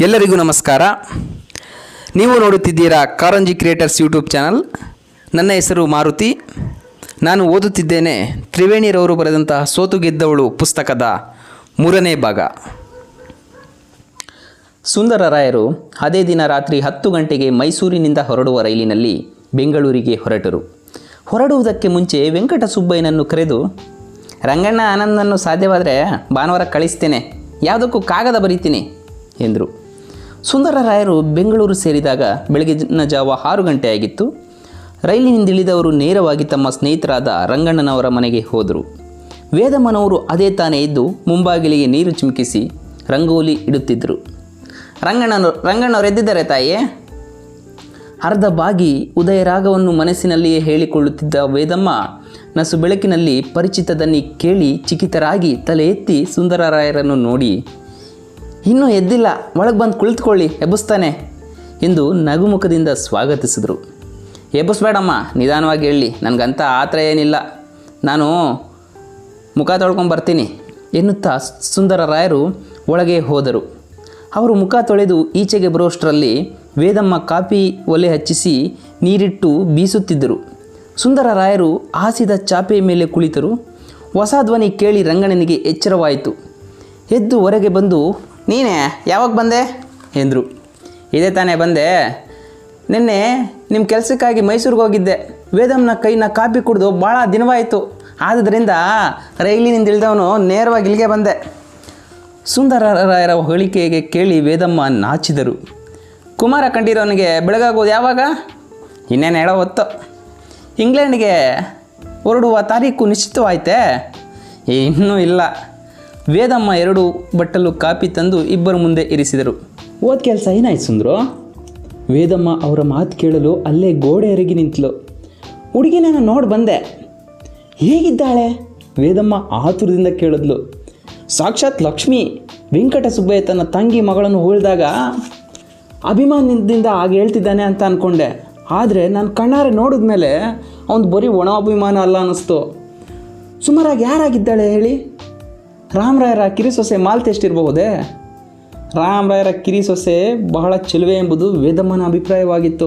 ಎಲ್ಲರಿಗೂ ನಮಸ್ಕಾರ. ನೀವು ನೋಡುತ್ತಿದ್ದೀರಾ ಕಾರಂಜಿ ಕ್ರಿಯೇಟರ್ಸ್ ಯೂಟ್ಯೂಬ್ ಚಾನಲ್. ನನ್ನ ಹೆಸರು ಮಾರುತಿ. ನಾನು ಓದುತ್ತಿದ್ದೇನೆ ತ್ರಿವೇಣಿರವರು ಬರೆದಂತಹ ಸೋತು ಗೆದ್ದವಳು ಪುಸ್ತಕದ ಮೂರನೇ ಭಾಗ. ಸುಂದರ ರಾಯರು ಅದೇ ದಿನ ರಾತ್ರಿ ಹತ್ತು ಗಂಟೆಗೆ ಮೈಸೂರಿನಿಂದ ಹೊರಡುವ ರೈಲಿನಲ್ಲಿ ಬೆಂಗಳೂರಿಗೆ ಹೊರಟರು. ಹೊರಡುವುದಕ್ಕೆ ಮುಂಚೆ ವೆಂಕಟ ಸುಬ್ಬಯ್ಯನನ್ನು ಕರೆದು, ರಂಗಣ್ಣ ಆನಂದನ್ನು ಸಾಧ್ಯವಾದರೆ ಭಾನುವಾರ ಕಳಿಸ್ತೇನೆ. ಯಾವುದಕ್ಕೂ ಕಾಗದ ಬರೀತೀನಿ, ಎಂದರು. ಸುಂದರ ರಾಯರು ಬೆಂಗಳೂರು ಸೇರಿದಾಗ ಬೆಳಗಿನ ಜಾವ ಆರು ಗಂಟೆಯಾಗಿತ್ತು. ರೈಲಿನಿಂದಿಳಿದವರು ನೇರವಾಗಿ ತಮ್ಮ ಸ್ನೇಹಿತರಾದ ರಂಗಣ್ಣನವರ ಮನೆಗೆ ಹೋದರು. ವೇದಮ್ಮನವರು ಅದೇ ತಾನೇ ಇದ್ದು ಮುಂಬಾಗಿಲಿಗೆ ನೀರು ಚಿಮುಕಿಸಿ ರಂಗೋಲಿ ಇಡುತ್ತಿದ್ದರು. ರಂಗಣ್ಣನ, ರಂಗಣ್ಣವ್ರು ಎದ್ದಿದ್ದಾರೆ ತಾಯಿಯೇ? ಅರ್ಧ ಬಾಗಿ ಉದಯರಾಗವನ್ನು ಮನಸ್ಸಿನಲ್ಲಿಯೇ ಹೇಳಿಕೊಳ್ಳುತ್ತಿದ್ದ ವೇದಮ್ಮ ನಸು ಬೆಳಕಿನಲ್ಲಿ ಪರಿಚಿತದನ್ನಿ ಕೇಳಿ ಚಿಕಿತರಾಗಿ ತಲೆ ಎತ್ತಿ ಸುಂದರರಾಯರನ್ನು ನೋಡಿ ಇನ್ನೂ ಎದ್ದಿಲ್ಲ. ಒಳಗೆ ಬಂದು ಕುಳಿತುಕೊಳ್ಳಿ, ಎಬ್ಬಿಸ್ತಾನೆ ಎಂದು ನಗುಮುಖದಿಂದ ಸ್ವಾಗತಿಸಿದರು. ಎಬ್ಬಿಸ್ಬೇಡಮ್ಮ, ನಿಧಾನವಾಗಿ ಹೇಳಿ, ನನಗಂತ ಆತರ ಏನಿಲ್ಲ. ನಾನು ಮುಖ ತೊಳ್ಕೊಂಡು ಬರ್ತೀನಿ ಎನ್ನುತ್ತಾ ಸುಂದರರಾಯರು ಒಳಗೆ ಹೋದರು. ಅವರು ಮುಖ ತೊಳೆದು ಈಚೆಗೆ ಬರೋಷ್ಟರಲ್ಲಿ ವೇದಮ್ಮ ಕಾಫಿ ಒಲೆ ಹಚ್ಚಿಸಿ ನೀರಿಟ್ಟು ಬೀಸುತ್ತಿದ್ದರು. ಸುಂದರರಾಯರು ಹಾಸಿದ ಚಾಪೆಯ ಮೇಲೆ ಕುಳಿತರು. ಹೊಸ ಧ್ವನಿ ಕೇಳಿ ರಂಗಣ್ಣನಿಗೆ ಎಚ್ಚರವಾಯಿತು. ಎದ್ದು ಹೊರಗೆ ಬಂದು ನೀನೇ, ಯಾವಾಗ ಬಂದೆ? ಎಂದರು. ಇದೇ ತಾನೇ ಬಂದೆ. ನಿನ್ನೆ ನಿಮ್ಮ ಕೆಲಸಕ್ಕಾಗಿ ಮೈಸೂರಿಗೆ ಹೋಗಿದ್ದೆ. ವೇದಮ್ನ ಕೈನ ಕಾಪಿ ಕುಡಿದು ಭಾಳ ದಿನವಾಯಿತು. ಆದ್ದರಿಂದ ರೈಲಿನಿಂದ ಇಳಿದವನು ನೇರವಾಗಿ ಇಲ್ಲಿಗೆ ಬಂದೆ. ಸುಂದರರಾಯರ ಹೋಳಿಕೆಗೆ ಕೇಳಿ ವೇದಮ್ಮ ನಾಚಿದರು. ಕುಮಾರ ಕಂಡಿರೋನಿಗೆ ಬೆಳಗಾಗೋದು ಯಾವಾಗ? ಇನ್ನೇನು ಹೇಳೋ ಹೊತ್ತು. ಇಂಗ್ಲೆಂಡ್ಗೆ ಹೊರಡುವ ತಾರೀಕು ನಿಶ್ಚಿತವಾಯ್ತೆ? ಇನ್ನೂ ಇಲ್ಲ. ವೇದಮ್ಮ ಎರಡು ಬಟ್ಟಲು ಕಾಪಿ ತಂದು ಇಬ್ಬರ ಮುಂದೆ ಇರಿಸಿದರು. ಓದ್ ಕೆಲಸ ಏನಾಯ್ತು ಸುಂದ್ರು? ವೇದಮ್ಮ ಅವರ ಮಾತು ಕೇಳಲು ಅಲ್ಲೇ ಗೋಡೆ ಎರಗಿ ನಿಂತಲು. ನಾನು ನೋಡಿ ಬಂದೆ. ಹೇಗಿದ್ದಾಳೆ? ವೇದಮ್ಮ ಆತುರದಿಂದ ಕೇಳಿದ್ಲು. ಸಾಕ್ಷಾತ್ ಲಕ್ಷ್ಮಿ, ವೆಂಕಟ ಸುಬ್ಬಯ್ಯ ತನ್ನ ತಂಗಿ ಮಗಳನ್ನು ಹೋಳಿದಾಗ ಅಭಿಮಾನದಿಂದ ಹಾಗೆ ಹೇಳ್ತಿದ್ದಾನೆ ಅಂತ ಅಂದ್ಕೊಂಡೆ ಆದರೆ ನಾನು ಕಣ್ಣಾರೆ ನೋಡಿದ್ಮೇಲೆ ಅವನು ಬರೀ ಒಣ ಅಭಿಮಾನ ಅಲ್ಲ ಅನ್ನಿಸ್ತು ಸುಮಾರಾಗಿ ಯಾರಾಗಿದ್ದಾಳೆ ಹೇಳಿ? ರಾಮರಾಯರ ಕಿರಿಸೊಸೆ ಮಾಲ್ತಿ ಎಷ್ಟಿರಬಹುದೇ ರಾಮರಾಯರ ಕಿರಿಸೊಸೆ ಬಹಳ ಚೆಲುವೆ ಎಂಬುದು ವೇದಮ್ಮನ ಅಭಿಪ್ರಾಯವಾಗಿತ್ತು.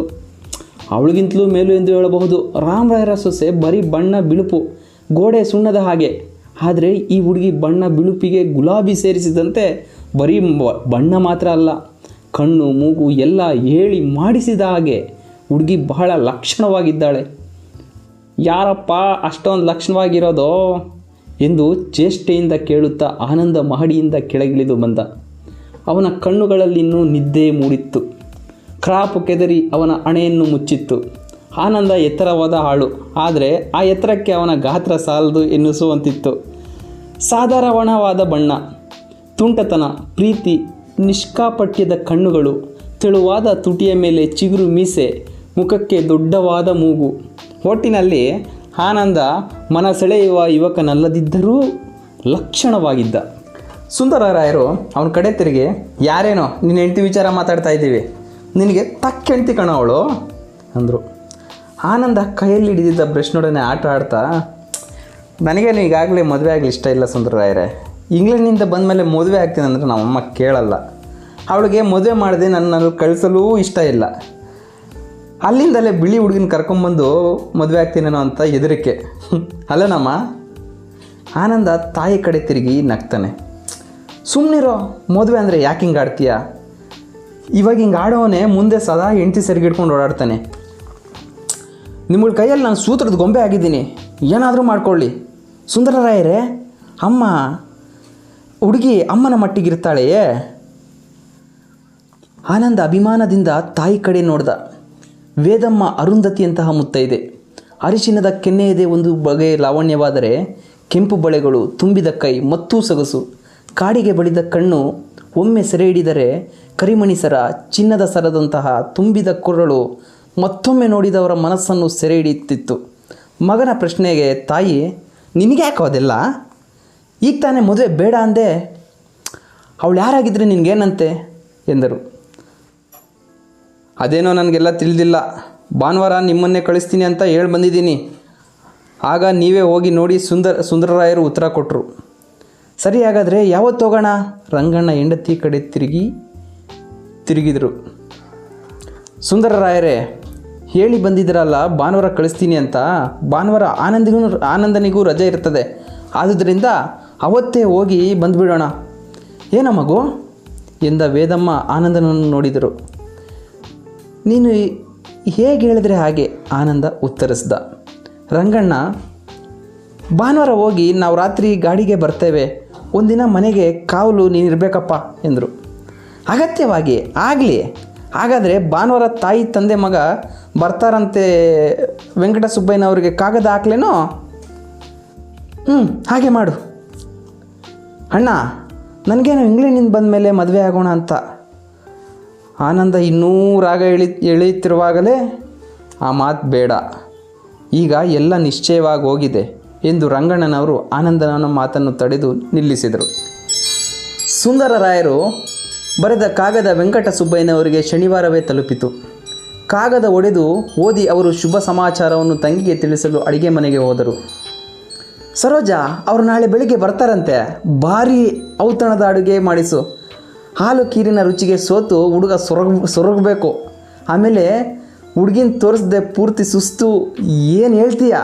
ಅವಳಿಗಿಂತಲೂ ಮೇಲು ಎಂದು ಹೇಳಬಹುದು ರಾಮರಾಯರ ಸೊಸೆ ಬರೀ ಬಣ್ಣ ಬಿಳುಪು, ಗೋಡೆ ಸುಣ್ಣದ ಹಾಗೆ. ಆದರೆ ಈ ಹುಡುಗಿ ಬಣ್ಣ ಬಿಳುಪಿಗೆ ಗುಲಾಬಿ ಸೇರಿಸಿದಂತೆ ಬರೀ ಬಣ್ಣ ಮಾತ್ರ ಅಲ್ಲ, ಕಣ್ಣು, ಮೂಗು ಎಲ್ಲ ಹೇಳಿ ಮಾಡಿಸಿದ ಹಾಗೆ ಹುಡುಗಿ ಬಹಳ ಲಕ್ಷಣವಾಗಿದ್ದಾಳೆ. ಯಾರಪ್ಪ ಅಷ್ಟೊಂದು ಲಕ್ಷಣವಾಗಿರೋದು? ಎಂದು ಚೇಷ್ಟೆಯಿಂದ ಕೇಳುತ್ತಾ ಆನಂದ ಮಹಡಿಯಿಂದ ಕೆಳಗಿಳಿದು ಬಂದ. ಅವನ ಕಣ್ಣುಗಳಲ್ಲಿನ್ನೂ ನಿದ್ದೆ ಮೂಡಿತ್ತು. ಕ್ರಾಪು ಕೆದರಿ ಅವನ ಹಣೆಯನ್ನು ಮುಚ್ಚಿತ್ತು. ಆನಂದ ಎತ್ತರವಾದ ಆಳು, ಆದರೆ ಆ ಎತ್ತರಕ್ಕೆ ಅವನ ಗಾತ್ರ ಸಾಲದು ಎನ್ನಿಸುವಂತಿತ್ತು. ಸಾಧಾರಣವಾದ ಬಣ್ಣ, ತುಂಟತನ, ಪ್ರೀತಿ, ನಿಷ್ಕಾಪಟ್ಯದ ಕಣ್ಣುಗಳು, ತೆಳುವಾದ ತುಟಿಯ ಮೇಲೆ ಚಿಗುರು ಮೀಸೆ, ಮುಖಕ್ಕೆ ದೊಡ್ಡವಾದ ಮೂಗು. ಒಟ್ಟಿನಲ್ಲಿ ಆನಂದ ಮನ ಸೆಳೆಯುವ ಯುವಕನಲ್ಲದಿದ್ದರೂ ಲಕ್ಷಣವಾಗಿದ್ದ. ಸುಂದರರಾಯರು ಅವನ ಕಡೆ ತಿರುಗಿ, ಯಾರೇನೋ, ನಿನ್ನ ಹೆಂಡತಿ ವಿಚಾರ ಮಾತಾಡ್ತಾ ಇದ್ದೀವಿ. ನಿನಗೆ ತಕ್ಕ ಹೆಂಡ್ತಿ ಕಣ ಅವಳು. ಅಂದರು. ಆನಂದ ಕೈಯಲ್ಲಿ ಹಿಡಿದಿದ್ದ ಬ್ರಷ್ನೊಡನೆ ಆಟ ಆಡ್ತಾ, ನನಗೇನು ಈಗಾಗಲೇ ಮದುವೆ ಆಗಲಿ ಇಷ್ಟ ಇಲ್ಲ ಸುಂದರರಾಯರೇ. ಇಂಗ್ಲೆಂಡ್ನಿಂದ ಬಂದ ಮೇಲೆ ಮದುವೆ ಆಗ್ತೀನಿ ಅಂದರೆ ನಮ್ಮಮ್ಮ ಕೇಳಲ್ಲ. ಅವಳಿಗೆ ಮದುವೆ ಮಾಡದೆ ನನ್ನಲ್ಲಿ ಕಳಿಸಲೂ ಇಷ್ಟ ಇಲ್ಲ. ಅಲ್ಲಿಂದಲೇ ಬಿಳಿ ಹುಡುಗಿನ ಕರ್ಕೊಂಬಂದು ಮದುವೆ ಆಗ್ತೀನೇನೋ ಅಂತ ಹೆದರಿಕೆ. ಅಲ್ಲನಮ್ಮ ಆನಂದ ತಾಯಿ ಕಡೆ ತಿರುಗಿ ನಗ್ತಾನೆ. ಸುಮ್ಮನಿರೋ ಮದುವೆ ಅಂದರೆ ಯಾಕೆ ಹಿಂಗೆ ಆಡ್ತೀಯ? ಇವಾಗ ಹಿಂಗೆ ಆಡೋವನೇ ಮುಂದೆ ಸದಾ ಹೆಂಡತಿ ಸರಿಗಿಡ್ಕೊಂಡು ಓಡಾಡ್ತಾನೆ. ನಿಮ್ಮಳ ಕೈಯಲ್ಲಿ ನಾನು ಸೂತ್ರದ ಗೊಂಬೆ ಆಗಿದ್ದೀನಿ. ಏನಾದರೂ ಮಾಡ್ಕೊಳ್ಳಿ. ಸುಂದರರಾಯರೇ, ಅಮ್ಮ, ಹುಡುಗಿ ಅಮ್ಮನ ಮಟ್ಟಿಗಿರ್ತಾಳೆಯೇ? ಆನಂದ ಅಭಿಮಾನದಿಂದ ತಾಯಿ ಕಡೆ ನೋಡ್ದ. ವೇದಮ್ಮ ಅರುಂಧತಿಯಂತಹ ಮುತ್ತೈದೆ ಅರಿಶಿನದ ಕೆನ್ನೆಯದೇ ಒಂದು ಬಗೆಯ ಲಾವಣ್ಯವಾದರೆ ಕೆಂಪು ಬಳೆಗಳು ತುಂಬಿದ ಕೈ ಮತ್ತೂ ಸೊಗಸು. ಕಾಡಿಗೆ ಬಳಿದ ಕಣ್ಣು ಒಮ್ಮೆ ಸೆರೆ ಹಿಡಿದರೆ ಕರಿಮಣಿ ಸರ ಚಿನ್ನದ ಸರದಂತಹ ತುಂಬಿದ ಕೊರಳು ಮತ್ತೊಮ್ಮೆ ನೋಡಿದವರ ಮನಸ್ಸನ್ನು ಸೆರೆ ಹಿಡಿಯುತ್ತಿತ್ತು ಮಗನ ಪ್ರಶ್ನೆಗೆ, ತಾಯಿ ನಿನಗೆ ಯಾಕೋ ಅದೆಲ್ಲ? ಈಗ ತಾನೇ ಮದುವೆ ಬೇಡ ಅಂದೆ, ಅವಳು ಯಾರಾಗಿದ್ದರೆ ನಿನಗೇನಂತೆ? ಎಂದರು. ಅದೇನೋ ನನಗೆಲ್ಲ ತಿಳಿದಿಲ್ಲ. ಭಾನುವಾರ ನಿಮ್ಮನ್ನೇ ಕಳಿಸ್ತೀನಿ ಅಂತ ಹೇಳಿ ಬಂದಿದ್ದೀನಿ. ಆಗ ನೀವೇ ಹೋಗಿ ನೋಡಿ ಸುಂದರ, ಸುಂದರರಾಯರು ಉತ್ತರ ಕೊಟ್ಟರು ಸರಿ ಹಾಗಾದರೆ ಯಾವತ್ತು ಹೋಗೋಣ? ರಂಗಣ್ಣ ಹೆಂಡತಿ ಕಡೆ ತಿರುಗಿ, ತಿರುಗಿದರು. ಸುಂದರರಾಯರೇ, ಹೇಳಿ ಬಂದಿದ್ದೀರಲ್ಲ, ಭಾನುವಾರ ಕಳಿಸ್ತೀನಿ ಅಂತ. ಭಾನುವಾರ ಆನಂದಿಗೂ, ಆನಂದನಿಗೂ ರಜೆ ಇರ್ತದೆ. ಆದುದರಿಂದ ಅವತ್ತೇ ಹೋಗಿ ಬಂದುಬಿಡೋಣ. ಏನ ಮಗು ಎಂದ ವೇದಮ್ಮ ಆನಂದನನ್ನು ನೋಡಿದರು. ನೀನು ಹೇಗೆ ಹೇಳಿದ್ರೆ ಹಾಗೆ ಆನಂದ ಉತ್ತರಿಸ್ದ. ರಂಗಣ್ಣ, ಭಾನುವಾರ ಹೋಗಿ ನಾವು ರಾತ್ರಿ ಗಾಡಿಗೆ ಬರ್ತೇವೆ. ಒಂದಿನ ಮನೆಗೆ ಕಾವಲು ನೀನು ಇರಬೇಕಪ್ಪ ಎಂದರು. ಅಗತ್ಯವಾಗಿ ಆಗಲಿ. ಹಾಗಾದರೆ ಭಾನುವಾರ ತಾಯಿ ತಂದೆ ಮಗ ಬರ್ತಾರಂತೆ ವೆಂಕಟ ಸುಬ್ಬಯ್ಯನವ್ರಿಗೆ ಕಾಗದ ಹಾಕ್ಲೇನೋ? ಹ್ಞೂ ಹಾಗೆ ಮಾಡು. ಅಣ್ಣ, ನನಗೇನು ಇಂಗ್ಲೆಂಡಿಂದ ಬಂದ ಮೇಲೆ ಮದುವೆ ಆಗೋಣ ಅಂತ. ಆನಂದ ಇನ್ನೂ ರಾಗ ಎಳಿ, ಎಳೆಯುತ್ತಿರುವಾಗಲೇ ಆ ಮಾತು ಬೇಡ. ಈಗ ಎಲ್ಲ ನಿಶ್ಚಯವಾಗಿ ಹೋಗಿದೆ ಎಂದು ರಂಗಣ್ಣನವರು ಆನಂದನ ಮಾತನ್ನು ತಡೆದು ನಿಲ್ಲಿಸಿದರು. ಸುಂದರರಾಯರು ಬರೆದ ಕಾಗದ ವೆಂಕಟ ಸುಬ್ಬಯ್ಯನವರಿಗೆ ಶನಿವಾರವೇ ತಲುಪಿತು. ಕಾಗದ ಒಡೆದು ಓದಿ ಅವರು ಶುಭ ಸಮಾಚಾರವನ್ನು ತಂಗಿಗೆ ತಿಳಿಸಲು ಅಡಿಗೆ ಮನೆಗೆ ಹೋದರು. ಸರೋಜ, ಅವರು ನಾಳೆ ಬೆಳಿಗ್ಗೆ ಬರ್ತಾರಂತೆ. ಭಾರಿ ಔತಣದ ಅಡುಗೆ ಮಾಡಿಸು. ಹಾಲು ಕೀರಿನ ರುಚಿಗೆ ಸೋತು ಹುಡುಗ ಸೊರಗ ಸೊರಗಬೇಕು. ಆಮೇಲೆ ಹುಡುಗಿನ ತೋರಿಸ್ದೆ ಪೂರ್ತಿ ಸುಸ್ತು, ಏನು ಹೇಳ್ತೀಯ?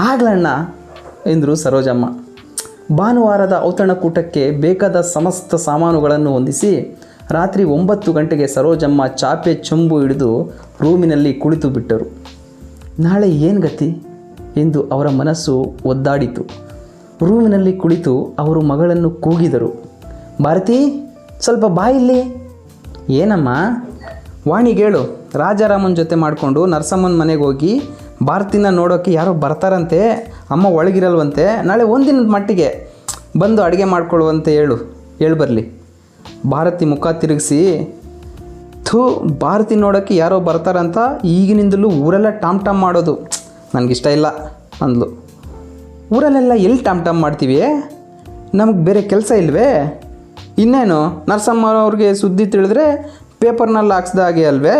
ಆಗ್ಲಣ್ಣ, ಎಂದರು ಸರೋಜಮ್ಮ. ಭಾನುವಾರದ ಔತಣಕೂಟಕ್ಕೆ ಬೇಕಾದ ಸಮಸ್ತ ಸಾಮಾನುಗಳನ್ನು ಹೊಂದಿಸಿ ರಾತ್ರಿ ಒಂಬತ್ತು ಗಂಟೆಗೆ ಸರೋಜಮ್ಮ ಚಾಪೆ ಚೊಂಬು ಹಿಡಿದು ರೂಮಿನಲ್ಲಿ ಕುಳಿತು ಬಿಟ್ಟರು. ನಾಳೆ ಏನು ಗತಿ? ಎಂದು ಅವರ ಮನಸ್ಸು ಒದ್ದಾಡಿತು. ರೂಮಿನಲ್ಲಿ ಕುಳಿತು ಅವರು ಮಗಳನ್ನು ಕೂಗಿದರು. ಭಾರತಿ ಸ್ವಲ್ಪ ಬಾಯಿಲ್ಲಿ ಏನಮ್ಮ? ವಾಣಿಗೇಳು ರಾಜಾರಾಮನ ಜೊತೆ ಮಾಡಿಕೊಂಡು ನರಸಮ್ಮನ ಮನೆಗೆ ಹೋಗಿ ಭಾರತಿನ ನೋಡೋಕ್ಕೆ ಯಾರೋ ಬರ್ತಾರಂತೆ, ಅಮ್ಮ ಒಳಗಿರಲ್ವಂತೆ, ನಾಳೆ ಒಂದಿನದ ಮಟ್ಟಿಗೆ ಬಂದು ಅಡುಗೆ ಮಾಡ್ಕೊಳ್ಳುವಂತೆ ಹೇಳು, ಹೇಳಿ ಬರಲಿ. ಭಾರತಿ ಮುಖ ತಿರುಗಿಸಿ, ಥೂ, ಭಾರತಿ ನೋಡೋಕ್ಕೆ ಯಾರೋ ಬರ್ತಾರಂತ ಈಗಿನಿಂದಲೂ ಊರೆಲ್ಲ ಟಾಮ್ ಟಾಮ್ ಮಾಡೋದು. ನನಗಿಷ್ಟ ಇಲ್ಲ, ಅಂದ್ಲು. ಊರಲ್ಲೆಲ್ಲ ಎಲ್ಲಿ ಟಾಮ್ ಟಾಮ್ ಮಾಡ್ತೀವಿ? ನಮಗೆ ಬೇರೆ ಕೆಲಸ ಇಲ್ವೇ? ಇನ್ನೇನು ನರಸಮ್ಮನವ್ರಿಗೆ ಸುದ್ದಿ ತಿಳಿದ್ರೆ ಪೇಪರ್ನಲ್ಲಿ ಹಾಕ್ಸ್ದ ಹಾಗೆ ಅಲ್ವೇ?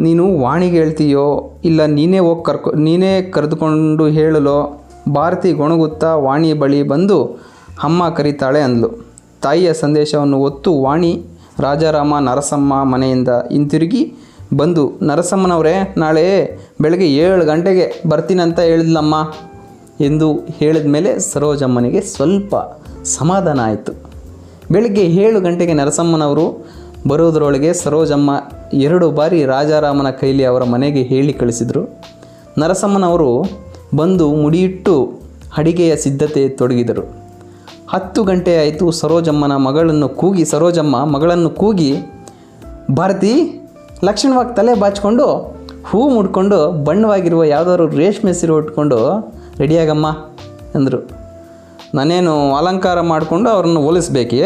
ನೀನು ವಾಣಿಗೆ ಹೇಳ್ತೀಯೋ ಇಲ್ಲ ನೀನೇ ಹೋಗಿ ಕರ್ಕೊ, ನೀನೇ ಕರೆದುಕೊಂಡು ಹೇಳಲೋ? ಭಾರತಿ ಗೊಣಗುತ್ತಾ ವಾಣಿ ಬಳಿ ಬಂದು ಅಮ್ಮ ಕರೀತಾಳೆ ಅಂದ್ಲು. ತಾಯಿಯ ಸಂದೇಶವನ್ನು ಒತ್ತು ವಾಣಿ ರಾಜಾರಾಮ ನರಸಮ್ಮ ಮನೆಯಿಂದ ಹಿಂತಿರುಗಿ ಬಂದು, ನರಸಮ್ಮನವರೇ, ನಾಳೆ ಬೆಳಗ್ಗೆ ಏಳು ಗಂಟೆಗೆ ಬರ್ತೀನಂತ ಹೇಳಿದ್ಲಮ್ಮ ಎಂದು ಹೇಳಿದ ಮೇಲೆ ಸರೋಜಮ್ಮನಿಗೆ ಸ್ವಲ್ಪ ಸಮಾಧಾನ ಆಯಿತು. ಬೆಳಗ್ಗೆ ಏಳು ಗಂಟೆಗೆ ನರಸಮ್ಮನವರು ಬರೋದರೊಳಗೆ ಸರೋಜಮ್ಮ ಎರಡು ಬಾರಿ ರಾಜಾರಾಮನ ಕೈಲಿ ಅವರ ಮನೆಗೆ ಹೇಳಿ ಕಳಿಸಿದರು. ನರಸಮ್ಮನವರು ಬಂದು ಮುಡಿಯಿಟ್ಟು ಅಡಿಗೆಯ ಸಿದ್ಧತೆ ತೊಡಗಿದರು. ಹತ್ತು ಗಂಟೆ ಆಯಿತು ಸರೋಜಮ್ಮನ ಮಗಳನ್ನು ಕೂಗಿ, ಸರೋಜಮ್ಮ ಮಗಳನ್ನು ಕೂಗಿ, ಭಾರತಿ, ಲಕ್ಷಣವಾಗಿ ತಲೆ ಬಾಚಿಕೊಂಡು ಹೂ ಮುಡ್ಕೊಂಡು ಬಣ್ಣವಾಗಿರುವ ಯಾವುದಾದ್ರು ರೇಷ್ಮೆ ಸೀರೆ ಉಟ್ಕೊಂಡು, ರೆಡಿಯಾಗಮ್ಮ, ಅಂದರು. ನಾನೇನು ಅಲಂಕಾರ ಮಾಡಿಕೊಂಡು ಅವ್ರನ್ನ ಹೋಲಿಸ್ಬೇಕೇ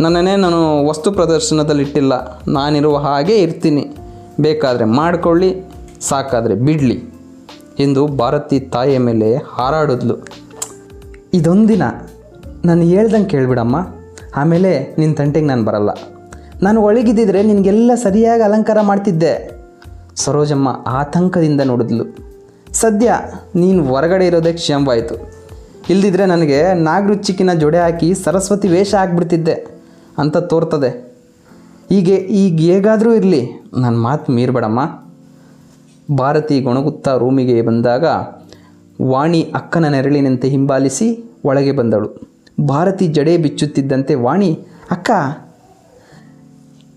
ನನ್ನನ್ನೇ ನಾನು ವಸ್ತು ಪ್ರದರ್ಶನದಲ್ಲಿ ಇಟ್ಟಿಲ್ಲ. ನಾನಿರುವ ಹಾಗೆ ಇರ್ತೀನಿ. ಬೇಕಾದರೆ ಮಾಡಿಕೊಳ್ಳಿ, ಸಾಕಾದರೆ ಬಿಡಲಿ. ಎಂದು ಭಾರತಿ ತಾಯಿಯ ಮೇಲೆ ಹಾರಾಡಿದ್ಲು. ಇದೊಂದಿನ ನಾನು ಹೇಳ್ದಂಗೆ ಕೇಳಿಬಿಡಮ್ಮ. ಆಮೇಲೆ ನಿನ್ನ ತಂಟೆಗೆ ನಾನು ಬರಲ್ಲ. ನಾನು ಒಳಗಿದ್ದಿದ್ರೆ ನಿನಗೆಲ್ಲ ಸರಿಯಾಗಿ ಅಲಂಕಾರ ಮಾಡ್ತಿದ್ದೆ. ಸರೋಜಮ್ಮ ಆತಂಕದಿಂದ ನೋಡಿದ್ಲು. ಸದ್ಯ ನೀನು ಹೊರಗಡೆ ಇರೋದಕ್ಕೆ ಕ್ಷಮವಾಯಿತು. ಇಲ್ದಿದ್ರೆ ನನಗೆ ನಾಗರುಚಿಕ್ಕಿನ ಜೊಡೆ ಹಾಕಿ ಸರಸ್ವತಿ ವೇಷ ಹಾಕ್ಬಿಡ್ತಿದ್ದೆ ಅಂತ ತೋರ್ತದೆ. ಹೀಗೆ ಈಗ ಹೇಗಾದರೂ ಇರಲಿ ನನ್ನ ಮಾತು ಮೀರ್ಬೇಡಮ್ಮ. ಭಾರತಿ ಗೊಣಗುತ್ತಾ ರೂಮಿಗೆ ಬಂದಾಗ ವಾಣಿ ಅಕ್ಕನ ನೆರಳಿನಂತೆ ಹಿಂಬಾಲಿಸಿ ಒಳಗೆ ಬಂದಳು. ಭಾರತಿ ಜಡೆ ಬಿಚ್ಚುತ್ತಿದ್ದಂತೆ ವಾಣಿ, ಅಕ್ಕ,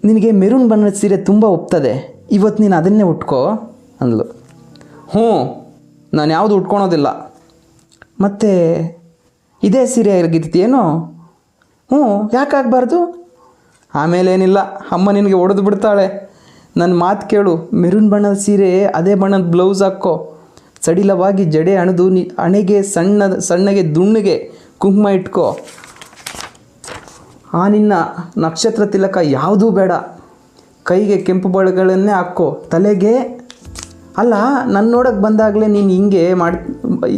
ನಿನಗೆ ಮೆರೂನ್ ಬಣ್ಣದ ಸೀರೆ ತುಂಬ ಒಪ್ತದೆ ಇವತ್ತು ನೀನು ಅದನ್ನೇ ಉಟ್ಕೋ ಅಂದಳು ಹ್ಞೂ, ನಾನು ಯಾವುದು ಉಟ್ಕೊಳೋದಿಲ್ಲ. ಮತ್ತು ಇದೇ ಸೀರೆ ಇರಗಿರ್ತೀಯೇನೋ ಹ್ಞೂ ಯಾಕಾಗಬಾರ್ದು ಆಮೇಲೆ ಏನಿಲ್ಲ, ಅಮ್ಮ ನಿನಗೆ ಒಡೆದು ಬಿಡ್ತಾಳೆ. ನನ್ನ ಮಾತು ಕೇಳು, ಮೆರೂನ್ ಬಣ್ಣದ ಸೀರೆ, ಅದೇ ಬಣ್ಣದ ಬ್ಲೌಸ್ ಹಾಕೋ. ಸಡಿಲವಾಗಿ ಜಡೆ ಅಣದು, ನಿ ಹಣೆಗೆ ಸಣ್ಣ, ಸಣ್ಣಗೆ ದುಣ್ಣಗೆ ಕುಂಕುಮ ಇಟ್ಕೋ. ಆ ನಿನ್ನ ನಕ್ಷತ್ರ ತಿಲಕ ಯಾವುದೂ ಬೇಡ. ಕೈಗೆ ಕೆಂಪು ಬಳೆಗಳನ್ನೇ ಹಾಕೋ. ತಲೆಗೆ ಅಲ್ಲ ನನ್ನ ನೋಡೋಕ್ಕೆ ಬಂದಾಗಲೇ ನೀನು ಹಿಂಗೆ ಮಾಡಿ,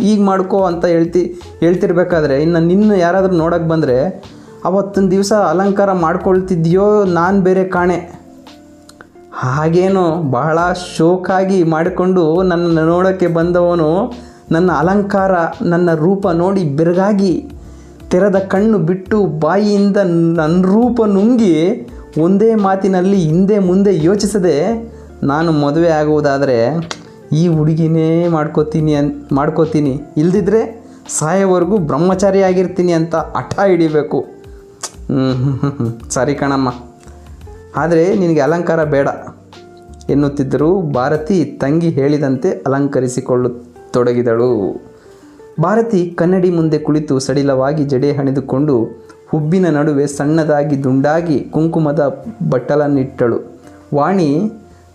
ಈಗ ಮಾಡ್ಕೋ ಅಂತ ಹೇಳ್ತಿ, ಹೇಳ್ತಿರ್ಬೇಕಾದ್ರೆ, ಇನ್ನು ನಿನ್ನ ಯಾರಾದರೂ ನೋಡೋಕ್ಕೆ ಬಂದರೆ, ಅವತ್ತಿನ ದಿವಸ ಅಲಂಕಾರ ಮಾಡ್ಕೊಳ್ತಿದ್ಯೋ ನಾನು ಬೇರೆ ಕಾಣೆ. ಹಾಗೇನೋ ಬಹಳ ಶೋಕಾಗಿ ಮಾಡಿಕೊಂಡು ನನ್ನ ನೋಡೋಕ್ಕೆ ಬಂದವನು ನನ್ನ ಅಲಂಕಾರ, ನನ್ನ ರೂಪ ನೋಡಿ ಬೆರಗಾಗಿ, ತೆರೆದ ಕಣ್ಣು ಬಿಟ್ಟು ಬಾಯಿಯಿಂದ ನನ್ನ ರೂಪ ನುಂಗಿ, ಒಂದೇ ಮಾತಿನಲ್ಲಿ ಹಿಂದೆ ಮುಂದೆ ಯೋಚಿಸದೆ ನಾನು ಮದುವೆ ಆಗುವುದಾದರೆ ಈ ಹುಡುಗಿನೇ ಮಾಡ್ಕೋತೀನಿ ಅನ್, ಮಾಡ್ಕೋತೀನಿ. ಇಲ್ದಿದ್ರೆ ಸಾಯೋವರೆಗೂ ಬ್ರಹ್ಮಚಾರಿ ಆಗಿರ್ತೀನಿ ಅಂತ ಹಠ ಹಿಡಿಬೇಕು. ಸರಿ ಕಣಮ್ಮ. ಆದರೆ ನಿನಗೆ ಅಲಂಕಾರ ಬೇಡ. ಎನ್ನುತ್ತಿದ್ದರೂ ಭಾರತಿ ತಂಗಿ ಹೇಳಿದಂತೆ ಅಲಂಕರಿಸಿಕೊಳ್ಳತೊಡಗಿದಳು. ಭಾರತಿ ಕನ್ನಡಿ ಮುಂದೆ ಕುಳಿತು ಸಡಿಲವಾಗಿ ಜಡೆ ಹಣಿದುಕೊಂಡು ಹುಬ್ಬಿನ ನಡುವೆ ಸಣ್ಣದಾಗಿ ದುಂಡಾಗಿ ಕುಂಕುಮದ ಬಟ್ಟಲನ್ನಿಟ್ಟಳು. ವಾಣಿ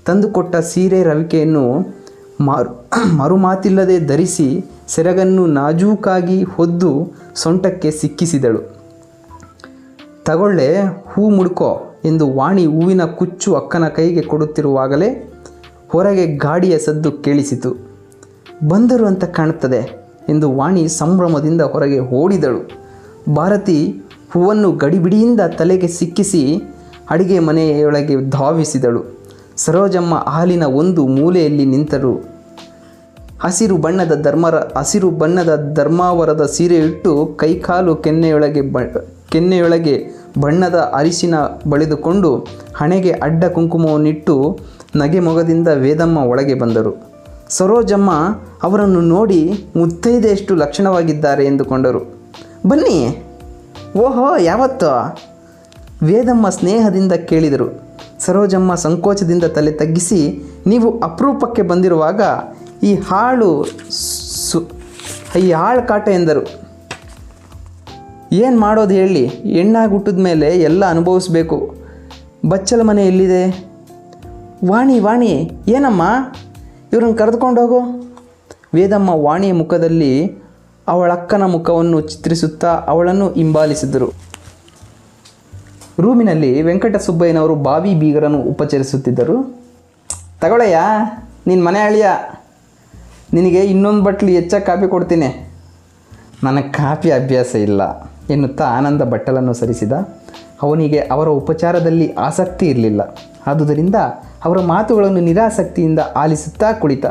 ತಂದುಕೊಟ್ಟ ಸೀರೆ ರವಿಕೆಯನ್ನು ಮಾರು, ಮರುಮಾತಿಲ್ಲದೆ ಧರಿಸಿ ಸೆರಗನ್ನು ನಾಜೂಕಾಗಿ ಹೊದ್ದು ಸೊಂಟಕ್ಕೆ ಸಿಕ್ಕಿಸಿದಳು. ತಗೊಳ್ಳೆ, ಹೂ ಮುಡ್ಕೋ ಎಂದು ವಾಣಿ ಹೂವಿನ ಕುಚ್ಚು ಅಕ್ಕನ ಕೈಗೆ ಕೊಡುತ್ತಿರುವಾಗಲೇ ಹೊರಗೆ ಗಾಡಿಯ ಸದ್ದು ಕೇಳಿಸಿತು. ಬಂದರು ಅಂತ ಕಾಣುತ್ತದೆ ಎಂದು ವಾಣಿ ಸಂಭ್ರಮದಿಂದ ಹೊರಗೆ ಓಡಿದಳು. ಭಾರತಿ ಹೂವನ್ನು ಗಡಿಬಿಡಿಯಿಂದ ತಲೆಗೆ ಸಿಕ್ಕಿಸಿ ಅಡಿಗೆ ಮನೆಯೊಳಗೆ ಧಾವಿಸಿದಳು. ಸರೋಜಮ್ಮ ಹಾಲಿನ ಒಂದು ಮೂಲೆಯಲ್ಲಿ ನಿಂತರು. ಹಸಿರು ಬಣ್ಣದ ಧರ್ಮರ, ಹಸಿರು ಬಣ್ಣದ ಧರ್ಮಾವರದ ಸೀರೆಯಿಟ್ಟು ಕೈಕಾಲು ಕೆನ್ನೆಯೊಳಗೆ ಬ, ಕೆನ್ನೆಯೊಳಗೆ ಬಣ್ಣದ ಅರಿಶಿನ ಬಳಿದುಕೊಂಡು ಹಣೆಗೆ ಅಡ್ಡ ಕುಂಕುಮವನ್ನಿಟ್ಟು ನಗೆ ಮೊಗದಿಂದ ವೇದಮ್ಮ ಒಳಗೆ ಬಂದರು. ಸರೋಜಮ್ಮ ಅವರನ್ನು ನೋಡಿ ಮುತ್ತೈದೆಯಷ್ಟು ಲಕ್ಷಣವಾಗಿದ್ದಾರೆ ಎಂದುಕೊಂಡರು. ಬನ್ನಿ. ಓಹೋ, ಯಾವತ್ತೋ? ವೇದಮ್ಮ ಸ್ನೇಹದಿಂದ ಕೇಳಿದರು. ಸರೋಜಮ್ಮ ಸಂಕೋಚದಿಂದ ತಲೆ ತಗ್ಗಿಸಿ ನೀವು ಅಪರೂಪಕ್ಕೆ ಬಂದಿರುವಾಗ ಈ ಹಾಳು ಸು, ಈ ಹಾಳು ಕಾಟ ಎಂದರು. ಏನು ಮಾಡೋದು ಹೇಳಿ ಹೆಣ್ಣಾಗಿ ಹುಟ್ಟಿದ ಮೇಲೆ ಎಲ್ಲ ಅನುಭವಿಸ್ಬೇಕು. ಬಚ್ಚಲ ಮನೆ ಎಲ್ಲಿದೆ? ವಾಣಿ ವಾಣಿ, ಏನಮ್ಮ? ಇವ್ರನ್ನ ಕರೆದುಕೊಂಡು ಹೋಗು. ವೇದಮ್ಮ ವಾಣಿಯ ಮುಖದಲ್ಲಿ ಅವಳ ಅಕ್ಕನ ಮುಖವನ್ನು ಚಿತ್ರಿಸುತ್ತಾ ಅವಳನ್ನು ಹಿಂಬಾಲಿಸಿದರು. ರೂಮಿನಲ್ಲಿ ವೆಂಕಟಸುಬ್ಬಯ್ಯನವರು ಬಾವಿ ಬೀಗರನ್ನು ಉಪಚರಿಸುತ್ತಿದ್ದರು. ತಗೊಳ್ಳಯ್ಯ ನಿನ್ನ ಮನೆ ಅಳಿಯ, ನಿನಗೆ ಇನ್ನೊಂದು ಬಟ್ಲು ಹೆಚ್ಚಾಗಿ ಕಾಪಿ ಕೊಡ್ತೀನಿ. ನನಗೆ ಕಾಫಿ ಅಭ್ಯಾಸ ಇಲ್ಲ, ಎನ್ನುತ್ತಾ ಆನಂದ ಬಟ್ಟಲನ್ನು ಸರಿಸಿದ. ಅವನಿಗೆ ಅವರ ಉಪಚಾರದಲ್ಲಿ ಆಸಕ್ತಿ ಇರಲಿಲ್ಲ. ಆದುದರಿಂದ ಅವರ ಮಾತುಗಳನ್ನು ನಿರಾಸಕ್ತಿಯಿಂದ ಆಲಿಸುತ್ತಾ ಕುಳಿತ.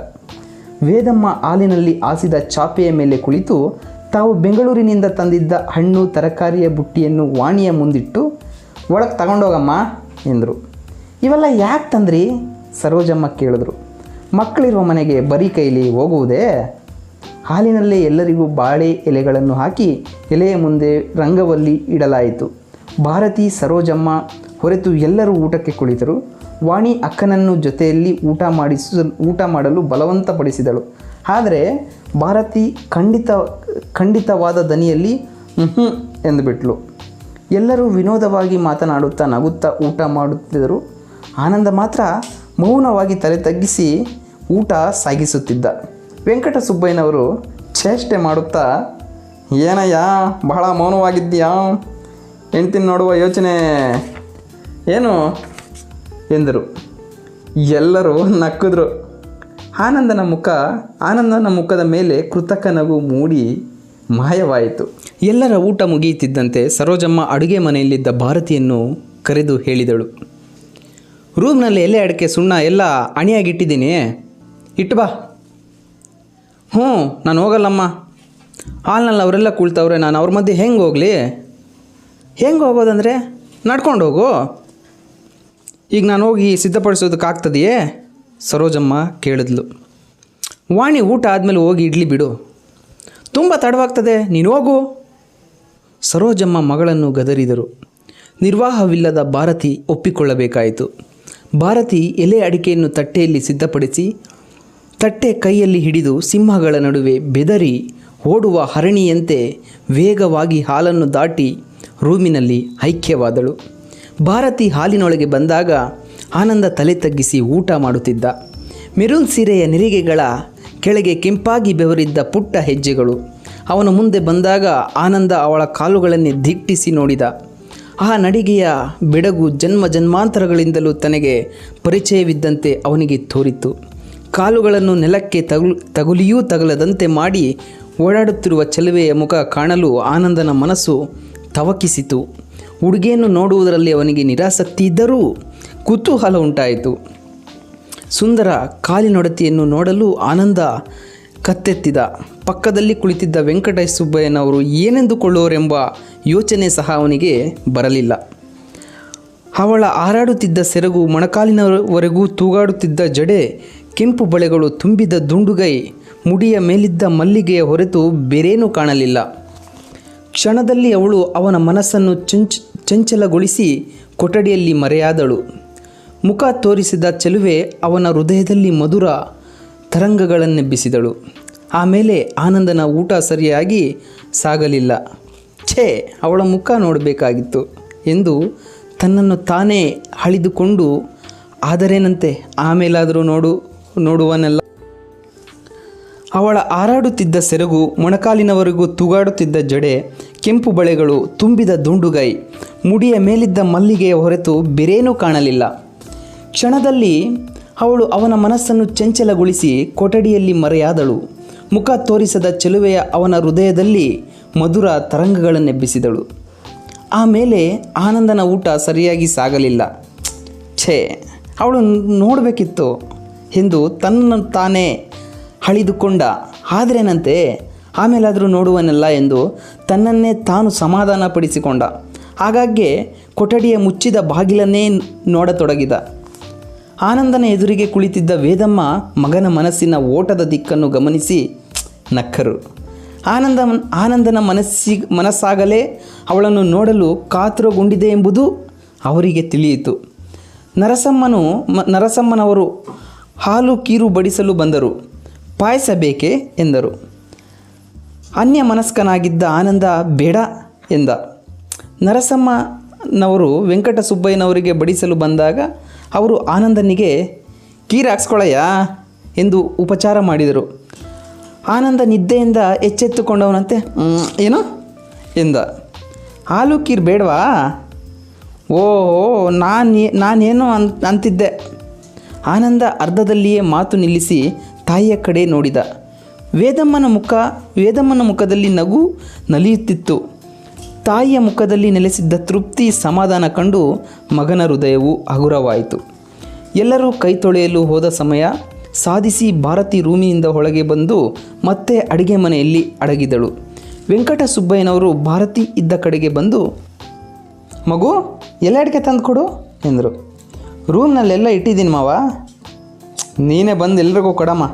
ವೇದಮ್ಮ ಹಾಲಿನಲ್ಲಿ ಆಸಿದ ಚಾಪೆಯ ಮೇಲೆ ಕುಳಿತು ತಾವು ಬೆಂಗಳೂರಿನಿಂದ ತಂದಿದ್ದ ಹಣ್ಣು, ತರಕಾರಿಯ ಬುಟ್ಟಿಯನ್ನು ವಾಣಿಯ ಮುಂದಿಟ್ಟು ಒಳಗೆ ತಗೊಂಡೋಗಮ್ಮ ಎಂದರು. ಇವೆಲ್ಲ ಯಾಕೆ ತಂದ್ರಿ? ಸರೋಜಮ್ಮ ಕೇಳಿದ್ರು. ಮಕ್ಕಳಿರುವ ಮನೆಗೆ ಬರೀ ಕೈಲಿ ಹೋಗುವುದೇ? ಹಾಲಿನಲ್ಲೇ ಎಲ್ಲರಿಗೂ ಬಾಳೆ ಎಲೆಗಳನ್ನು ಹಾಕಿ ಎಲೆಯ ಮುಂದೆ ರಂಗವಲ್ಲಿ ಇಡಲಾಯಿತು. ಭಾರತಿ ಸರೋಜಮ್ಮ ಹೊರತು ಎಲ್ಲರೂ ಊಟಕ್ಕೆ ಕುಳಿತರು. ವಾಣಿ ಅಕ್ಕನನ್ನು ಜೊತೆಯಲ್ಲಿ ಊಟ ಮಾಡಿಸ, ಊಟ ಮಾಡಲು ಬಲವಂತಪಡಿಸಿದಳು. ಆದರೆ ಭಾರತಿ ಖಂಡಿತ, ಖಂಡಿತವಾದ ದನಿಯಲ್ಲಿ ಹ್ಞೂ ಎಂದುಬಿಟ್ಲು ಎಲ್ಲರೂ ವಿನೋದವಾಗಿ ಮಾತನಾಡುತ್ತಾ ನಗುತ್ತಾ ಊಟ ಮಾಡುತ್ತಿದ್ದರು. ಆನಂದ ಮಾತ್ರ ಮೌನವಾಗಿ ತಲೆ ತಗ್ಗಿಸಿ ಊಟ ಸಾಗಿಸುತ್ತಿದ್ದ. ವೆಂಕಟಸುಬ್ಬಯ್ಯನವರು ಚೇಷ್ಟೆ ಮಾಡುತ್ತಾ, ಏನಯ್ಯ, ಬಹಳ ಮೌನವಾಗಿದ್ದೀಯಾ? ಹೆಂಡ್ತಿನ ನೋಡುವ ಯೋಚನೆ ಏನು? ಎಂದರು. ಎಲ್ಲರೂ ನಕ್ಕಿದ್ರು. ಆನಂದನ ಮುಖ, ಆನಂದನ ಮುಖದ ಮೇಲೆ ಕೃತಕ ನಗು ಮೂಡಿ ಮಾಯವಾಯಿತು. ಎಲ್ಲರ ಊಟ ಮುಗಿಯುತ್ತಿದ್ದಂತೆ ಸರೋಜಮ್ಮ ಅಡುಗೆ ಮನೆಯಲ್ಲಿದ್ದ ಭಾರತಿಯನ್ನು ಕರೆದು ಹೇಳಿದಳು. ರೂಮ್ನಲ್ಲಿ ಎಲೆ ಅಡಿಕೆ ಸುಣ್ಣ ಎಲ್ಲ ಅಣಿಯಾಗಿಟ್ಟಿದ್ದೀನಿ. ಇಟ್ಟು ಬಾ. ಹ್ಞೂ, ನಾನು ಹೋಗಲ್ಲಮ್ಮ. ಹಾಲ್ನಲ್ಲಿ ಅವರೆಲ್ಲ ಕುಳ್ತವ್ರೆ, ನಾನು ಅವ್ರ ಮಧ್ಯೆ ಹೆಂಗೆ ಹೋಗಲಿ? ಹೆಂಗೆ ಹೋಗೋದಂದರೆ, ನಡ್ಕೊಂಡು ಹೋಗು. ಈಗ ನಾನು ಹೋಗಿ ಸಿದ್ಧಪಡಿಸೋದಕ್ಕಾಗ್ತದೆಯೇ ಸರೋಜಮ್ಮ ಕೇಳಿದ್ಲು. ವಾಣಿ ಊಟ ಆದಮೇಲೆ ಹೋಗಿ ಇಡ್ಲಿ ಬಿಡು. ತುಂಬ ತಡವಾಗ್ತದೆ, ನೀನು ಹೋಗು. ಸರೋಜಮ್ಮ ಮಗಳನ್ನು ಗದರಿದರು. ನಿರ್ವಾಹವಿಲ್ಲದ ಭಾರತಿ ಒಪ್ಪಿಕೊಳ್ಳಬೇಕಾಯಿತು. ಭಾರತಿ ಎಲೆ ಅಡಿಕೆಯನ್ನು ತಟ್ಟೆಯಲ್ಲಿ ಸಿದ್ಧಪಡಿಸಿ, ತಟ್ಟೆ ಕೈಯಲ್ಲಿ ಹಿಡಿದು ಸಿಂಹಗಳ ನಡುವೆ ಬೆದರಿ ಓಡುವ ಹರಣಿಯಂತೆ ವೇಗವಾಗಿ ಹಾಲನ್ನು ದಾಟಿ ರೂಮಿನಲ್ಲಿ ಐಕ್ಯವಾದಳು. ಭಾರತಿ ಹಾಲಿನೊಳಗೆ ಬಂದಾಗ ಆನಂದ ತಲೆ ತಗ್ಗಿಸಿ ಊಟ ಮಾಡುತ್ತಿದ್ದ. ಮೆರೂನ್ ಸೀರೆಯ ನಿರಿಗೆಗಳ ಕೆಳಗೆ ಕೆಂಪಾಗಿ ಬೆವರಿದ್ದ ಪುಟ್ಟ ಹೆಜ್ಜೆಗಳು. ಅವನ ಮುಂದೆ ಬಂದಾಗ ಆನಂದ ಅವಳ ಕಾಲುಗಳನ್ನೇ ದಿಟ್ಟಿಸಿ ನೋಡಿದ. ಆ ನಡಿಗೆಯ ಬೆಡಗು ಜನ್ಮ ಜನ್ಮಾಂತರಗಳಿಂದಲೂ ತನಗೆ ಪರಿಚಯವಿದ್ದಂತೆ ಅವನಿಗೆ ತೋರಿತು. ಕಾಲುಗಳನ್ನು ನೆಲಕ್ಕೆ ತಗುಲು, ತಗುಲಿಯೂ ತಗಲದಂತೆ ಮಾಡಿ ಓಡಾಡುತ್ತಿರುವ ಚೆಲುವೆಯ ಮುಖ ಕಾಣಲು ಆನಂದನ ಮನಸ್ಸು ತವಕಿಸಿತು. ಹುಡುಗಿಯನ್ನು ನೋಡುವುದರಲ್ಲಿ ಅವನಿಗೆ ನಿರಾಸಕ್ತಿ ಇದ್ದರೂ ಕುತೂಹಲ ಉಂಟಾಯಿತು. ಸುಂದರ ಕಾಲಿನೊಡತಿಯನ್ನು ನೋಡಲು ಆನಂದ ಕತ್ತೆತ್ತಿದ, ಪಕ್ಕದಲ್ಲಿ ಕುಳಿತಿದ್ದ ವೆಂಕಟೇಶ್ ಸುಬ್ಬಯ್ಯನವರು ಏನೆಂದುಕೊಳ್ಳುವರೆಂಬ ಯೋಚನೆ ಸಹ ಅವನಿಗೆ ಬರಲಿಲ್ಲ. ಅವಳ ಹಾರಾಡುತ್ತಿದ್ದ ಸೆರಗು ಮೊಣಕಾಲಿನವರೆಗೂ ತೂಗಾಡುತ್ತಿದ್ದ ಜಡೆ, ಕೆಂಪು ಬಳೆಗಳು ತುಂಬಿದ ದುಂಡುಗೈ, ಮುಡಿಯ ಮೇಲಿದ್ದ ಮಲ್ಲಿಗೆಯ ಹೊರತು ಬೇರೇನೂ ಕಾಣಲಿಲ್ಲ. ಕ್ಷಣದಲ್ಲಿ ಅವಳು ಅವನ ಮನಸ್ಸನ್ನು ಚಂಚ್, ಚಂಚಲಗೊಳಿಸಿ ಕೊಠಡಿಯಲ್ಲಿ ಮರೆಯಾದಳು. ಮುಖ ತೋರಿಸಿದ ಚೆಲುವೆ ಅವನ ಹೃದಯದಲ್ಲಿ ಮಧುರ ತರಂಗಗಳನ್ನೆಬ್ಬಿಸಿದಳು. ಆಮೇಲೆ ಆನಂದನ ಊಟ ಸರಿಯಾಗಿ ಸಾಗಲಿಲ್ಲ. ಛೇ, ಅವಳ ಮುಖ ನೋಡಬೇಕಾಗಿತ್ತು ಎಂದು ತನ್ನನ್ನು ತಾನೇ ಅಳಿದುಕೊಂಡು, ಆದರೇನಂತೆ, ಆಮೇಲಾದರೂ ನೋಡು, ನೋಡುವನೆಲ್ಲ? ಅವಳ ಹಾರಾಡುತ್ತಿದ್ದ ಸೆರಗು, ಮೊಣಕಾಲಿನವರೆಗೂ ತೂಗಾಡುತ್ತಿದ್ದ ಜಡೆ, ಕೆಂಪು ಬಳೆಗಳು ತುಂಬಿದ ದುಂಡುಗೈ, ಮುಡಿಯ ಮೇಲಿದ್ದ ಮಲ್ಲಿಗೆಯ ಹೊರತು ಬೇರೇನೂ ಕಾಣಲಿಲ್ಲ. ಕ್ಷಣದಲ್ಲಿ ಅವಳು ಅವನ ಮನಸ್ಸನ್ನು ಚಂಚಲಗೊಳಿಸಿ ಕೊಠಡಿಯಲ್ಲಿ ಮರೆಯಾದಳು. ಮುಖ ತೋರಿಸದ ಚೆಲುವೆಯ ಅವನ ಹೃದಯದಲ್ಲಿ ಮಧುರ ತರಂಗಗಳನ್ನೆಬ್ಬಿಸಿದಳು. ಆಮೇಲೆ ಆನಂದನ ಊಟ ಸರಿಯಾಗಿ ಸಾಗಲಿಲ್ಲ. ಛೇ, ಅವಳು ನೋಡಬೇಕಿತ್ತು ಎಂದು ತನ್ನ ತಾನೇ ಹಳಿದುಕೊಂಡ ಆದ್ರೇನಂತೆ, ಆಮೇಲಾದರೂ ನೋಡುವನಲ್ಲ ಎಂದು ತನ್ನನ್ನೇ ತಾನು ಸಮಾಧಾನಪಡಿಸಿಕೊಂಡ. ಆಗಾಗ್ಗೆ ಕೊಠಡಿಯ ಮುಚ್ಚಿದ ಬಾಗಿಲನ್ನೇ ನೋಡತೊಡಗಿದ. ಆನಂದನ ಎದುರಿಗೆ ಕುಳಿತಿದ್ದ ವೇದಮ್ಮ ಮಗನ ಮನಸ್ಸಿನ ಓಟದ ದಿಕ್ಕನ್ನು ಗಮನಿಸಿ ನಕ್ಕರು. ಆನಂದ, ಆನಂದನ ಮನಸ್ಸಿ, ಮನಸ್ಸಾಗಲೇ ಅವಳನ್ನು ನೋಡಲು ಕಾತುರಗೊಂಡಿದೆ ಎಂಬುದು ಅವರಿಗೆ ತಿಳಿಯಿತು. ನರಸಮ್ಮನು ನರಸಮ್ಮನವರು ಹಾಲು ಕೀರು ಬಡಿಸಲು ಬಂದರು. ಪಾಯಸ ಬೇಕೆ? ಎಂದರು. ಅನ್ಯ ಮನಸ್ಕನಾಗಿದ್ದ ಆನಂದ ಬೇಡ ಎಂದ. ನರಸಮ್ಮನವರು ವೆಂಕಟಸುಬ್ಬಯ್ಯನವರಿಗೆ ಬಡಿಸಲು ಬಂದಾಗ ಅವರು ಆನಂದನಿಗೆ ಕೀರ್ ಹಾಕ್ಸ್ಕೊಳಯ್ಯ ಎಂದು ಉಪಚಾರ ಮಾಡಿದರು. ಆನಂದ ನಿದ್ದೆಯಿಂದ ಎಚ್ಚೆತ್ತುಕೊಂಡವನಂತೆ "ಹ್ಮ್, ಏನು? ಎಂದ. ಹಾಲು ಕೀರ್ ಬೇಡವಾ? ಓ ನಾನು ನಾನೇನೋ ಅನ್ ಅಂತಿದ್ದೆ. ಆನಂದ ಅರ್ಧದಲ್ಲಿಯೇ ಮಾತು ನಿಲ್ಲಿಸಿ ತಾಯಿಯ ಕಡೆ ನೋಡಿದ. ವೇದಮ್ಮನ ಮುಖ ವೇದಮ್ಮನ ಮುಖದಲ್ಲಿ ನಗು ನಲಿಯುತ್ತಿತ್ತು. ತಾಯಿಯ ಮುಖದಲ್ಲಿ ನೆಲೆಸಿದ್ದ ತೃಪ್ತಿ ಸಮಾಧಾನ ಕಂಡು ಮಗನ ಹೃದಯವು ಹಗುರವಾಯಿತು. ಎಲ್ಲರೂ ಕೈ ತೊಳೆಯಲು ಹೋದ ಸಮಯ ಸಾಧಿಸಿ ಭಾರತಿ ರೂಮಿನಿಂದ ಒಳಗೆ ಬಂದು ಮತ್ತೆ ಅಡಿಗೆ ಮನೆಯಲ್ಲಿ ಅಡಗಿದಳು. ವೆಂಕಟ ಸುಬ್ಬಯ್ಯನವರು ಭಾರತಿ ಇದ್ದ ಕಡೆಗೆ ಬಂದು, ಮಗು, ಎಲ್ಲ ಅಡಿಗೆ ತಂದು ಕೊಡು ಎಂದರು. ರೂಮ್ನಲ್ಲೆಲ್ಲ ಇಟ್ಟಿದ್ದೀನಿ ಮಾವ. ನೀನೇ ಬಂದು ಎಲ್ರಿಗೂ ಕೊಡಮ್ಮ.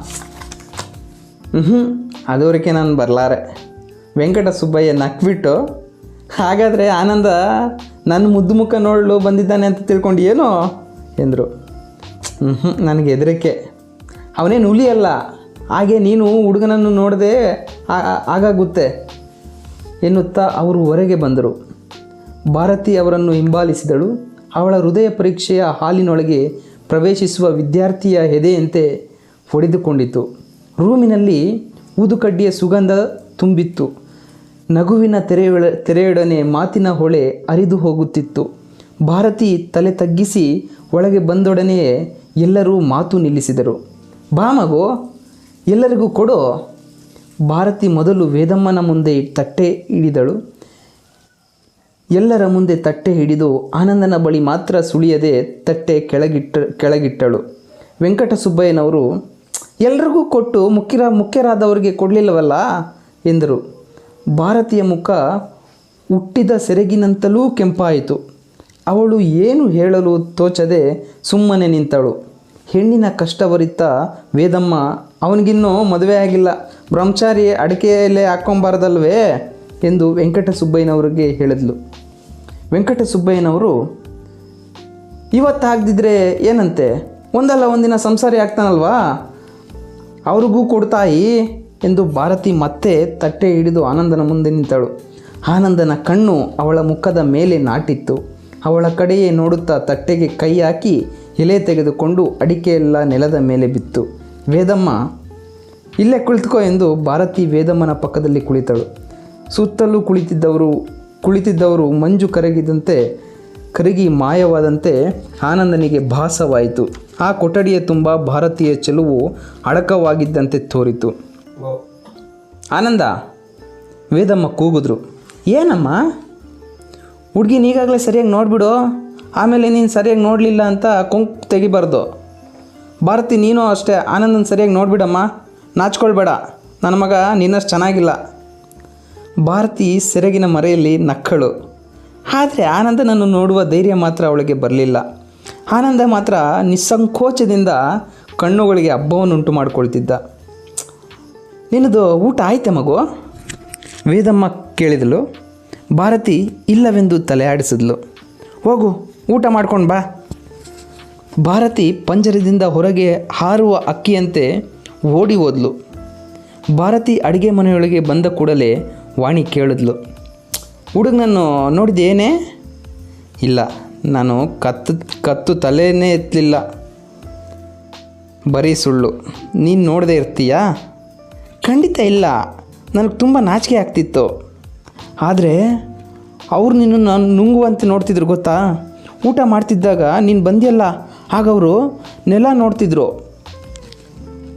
ಹ್ಞೂ ಅದವರೆಗೆ ನಾನು ಬರಲಾರೆ. ವೆಂಕಟ ಸುಬ್ಬಯ್ಯ ನಕ್ಬಿಟ್ಟು ಹಾಗಾದರೆ ಆನಂದ ನನ್ನ ಮುದ್ದು ಮುಖ ನೋಡಲು ಬಂದಿದ್ದಾನೆ ಅಂತ ತಿಳ್ಕೊಂಡು ಏನೋ? ಎಂದರು. ಹ್ಞೂ ನನಗೆ ಹೆದರಿಕೆ. ಅವನೇನು ಹುಲಿ ಅಲ್ಲ. ಹಾಗೆ ನೀನು ಹುಡುಗನನ್ನು ನೋಡದೆ ಆಗಾಗುತ್ತೆ. ಎನ್ನುತ್ತಾ ಅವರು ಹೊರಗೆ ಬಂದರು. ಭಾರತಿ ಅವರನ್ನು ಹಿಂಬಾಲಿಸಿದಳು. ಅವಳ ಹೃದಯ ಪರೀಕ್ಷೆಯ ಹಾಲಿನೊಳಗೆ ಪ್ರವೇಶಿಸುವ ವಿದ್ಯಾರ್ಥಿಯ ಹೆದೆಯಂತೆ ಹೊಡೆದುಕೊಂಡಿತು. ರೂಮಿನಲ್ಲಿ ಊದುಕಡ್ಡಿಯ ಸುಗಂಧ ತುಂಬಿತ್ತು. ನಗುವಿನ ತೆರೆಯೊಳ, ತೆರೆಯೊಡನೆ ಮಾತಿನ ಹೊಳೆ ಅರಿದು ಹೋಗುತ್ತಿತ್ತು. ಭಾರತಿ ತಲೆ ತಗ್ಗಿಸಿ ಒಳಗೆ ಬಂದೊಡನೆಯೇ ಎಲ್ಲರೂ ಮಾತು ನಿಲ್ಲಿಸಿದರು. ಬಾ ಮಗು, ಎಲ್ಲರಿಗೂ ಕೊಡು. ಭಾರತಿ ಮೊದಲು ವೇದಮ್ಮನ ಮುಂದೆ ತಟ್ಟೆ ಹಿಡಿದಳು. ಎಲ್ಲರ ಮುಂದೆ ತಟ್ಟೆ ಹಿಡಿದು ಆನಂದನ ಬಳಿ ಮಾತ್ರ ಸುಳಿಯದೆ ತಟ್ಟೆ ಕೆಳಗಿಟ್ಟ, ಕೆಳಗಿಟ್ಟಳು. ವೆಂಕಟಸುಬ್ಬಯ್ಯನವರು, ಎಲ್ರಿಗೂ ಕೊಟ್ಟು ಮುಖ್ಯರ, ಮುಖ್ಯರಾದವರಿಗೆ ಕೊಡಲಿಲ್ಲವಲ್ಲ? ಎಂದರು. ಭಾರತೀಯ ಮುಖ ಹುಟ್ಟಿದ ಸೆರಗಿನಂತಲೂ ಕೆಂಪಾಯಿತು. ಅವಳು ಏನು ಹೇಳಲು ತೋಚದೆ ಸುಮ್ಮನೆ ನಿಂತಳು. ಹೆಣ್ಣಿನ ಕಷ್ಟವರಿತ ವೇದಮ್ಮ, ಅವನಿಗಿನ್ನೂ ಮದುವೆ ಆಗಿಲ್ಲ. ಬ್ರಹ್ಮಚಾರಿ ಅಡಿಕೆಯಲ್ಲೇ ಹಾಕ್ಕೊಂಬಾರ್ದಲ್ವೇ? ಎಂದು ವೆಂಕಟ ಸುಬ್ಬಯ್ಯನವರಿಗೆ ಹೇಳಿದ್ಲು. ವೆಂಕಟ ಸುಬ್ಬಯ್ಯನವರು ಇವತ್ತು ಏನಂತೆ? ಒಂದಲ್ಲ ಒಂದಿನ ಸಂಸಾರಿ ಆಗ್ತಾನಲ್ವಾ? ಅವ್ರಿಗೂ ಕೊಡ್ತಾಯಿ ಎಂದು ಭಾರತಿ ಮತ್ತೆ ತಟ್ಟೆ ಹಿಡಿದು ಆನಂದನ ಮುಂದೆ ನಿಂತಳು. ಆನಂದನ ಕಣ್ಣು ಅವಳ ಮುಖದ ಮೇಲೆ ನಾಟಿತ್ತು. ಅವಳ ಕಡೆಯೇ ನೋಡುತ್ತಾ ತಟ್ಟೆಗೆ ಕೈ ಹಾಕಿ ಎಲೆ ತೆಗೆದುಕೊಂಡು ಅಡಿಕೆಯೆಲ್ಲ ನೆಲದ ಮೇಲೆ ಬಿತ್ತು. ವೇದಮ್ಮ, ಇಲ್ಲೇ ಕುಳಿತುಕೋ ಎಂದು ಭಾರತಿ ವೇದಮ್ಮನ ಪಕ್ಕದಲ್ಲಿ ಕುಳಿತಳು. ಸುತ್ತಲೂ ಕುಳಿತಿದ್ದವರು ಕುಳಿತಿದ್ದವರು ಮಂಜು ಕರಗಿದಂತೆ, ಕರಗಿ ಮಾಯವಾದಂತೆ ಆನಂದನಿಗೆ ಭಾಸವಾಯಿತು. ಆ ಕೊಠಡಿಯ ತುಂಬ ಭಾರತೀಯ ಚೆಲುವು ಅಡಕವಾಗಿದ್ದಂತೆ ತೋರಿತು. ಆನಂದ, ವೇದಮ್ಮ ಕೂಗಿದ್ರು. ಏನಮ್ಮ? ಹುಡ್ಗಿನ ಈಗಾಗಲೇ ಸರಿಯಾಗಿ ನೋಡಿಬಿಡು. ಆಮೇಲೆ ನೀನು ಸರಿಯಾಗಿ ನೋಡಲಿಲ್ಲ ಅಂತ ಕುಂಕು ತೆಗಿಬಾರ್ದು. ಭಾರತಿ, ನೀನು ಅಷ್ಟೇ. ಆನಂದನ ಸರಿಯಾಗಿ ನೋಡಿಬಿಡಮ್ಮ. ನಾಚ್ಕೊಳ್ಬೇಡ. ನನ್ನ ಮಗ ನಿನ್ನಷ್ಟು ಚೆನ್ನಾಗಿಲ್ಲ. ಭಾರತಿ ಸೆರಗಿನ ಮರೆಯಲ್ಲಿ ನಕ್ಕಳು. ಆದರೆ ಆನಂದನನ್ನು ನೋಡುವ ಧೈರ್ಯ ಮಾತ್ರ ಅವಳಿಗೆ ಬರಲಿಲ್ಲ. ಆನಂದ ಮಾತ್ರ ನಿಸ್ಸಂಕೋಚದಿಂದ ಕಣ್ಣುಗಳಿಗೆ ಹಬ್ಬವನ್ನುಂಟು ಮಾಡಿಕೊಳ್ತಿದ್ದ. ನಿನ್ನದು ಊಟ ಆಯ್ತಾ ಮಗು? ವೇದಮ್ಮ ಕೇಳಿದಳು. ಭಾರತಿ ಇಲ್ಲವೆಂದು ತಲೆ ಆಡಿಸಿದ್ಲು ಹೋಗು, ಊಟ ಮಾಡ್ಕೊಂಡು ಬಾ. ಭಾರತಿ ಪಂಜರದಿಂದ ಹೊರಗೆ ಹಾರುವ ಅಕ್ಕಿಯಂತೆ ಓಡಿ ಹೋದ್ಲು. ಭಾರತಿ ಅಡುಗೆ ಮನೆಯೊಳಗೆ ಬಂದ ಕೂಡಲೇ ವಾಣಿ ಕೇಳಿದ್ಲು. ಹುಡುಗನನ್ನು ನೋಡಿದೇನೇ ಇಲ್ಲ, ನಾನು ಕತ್ತು ಕತ್ತು ತಲೆಯೇ ಎತ್ತಲಿಲ್ಲ. ಬರೀ ಸುಳ್ಳು. ನೀನು ನೋಡದೇ ಇರ್ತೀಯಾ? ಖಂಡಿತ ಇಲ್ಲ. ನನಗೆ ತುಂಬ ನಾಚಿಕೆ ಆಗ್ತಿತ್ತು. ಆದರೆ ಅವ್ರು ನಿನ್ನ ನಾನು ನುಂಗುವಂತೆ ನೋಡ್ತಿದ್ರು ಗೊತ್ತಾ? ಊಟ ಮಾಡ್ತಿದ್ದಾಗ ನೀನು ಬಂದಿಯಲ್ಲ, ಆಗ ಅವರು ನೆಲ ನೋಡ್ತಿದ್ರು.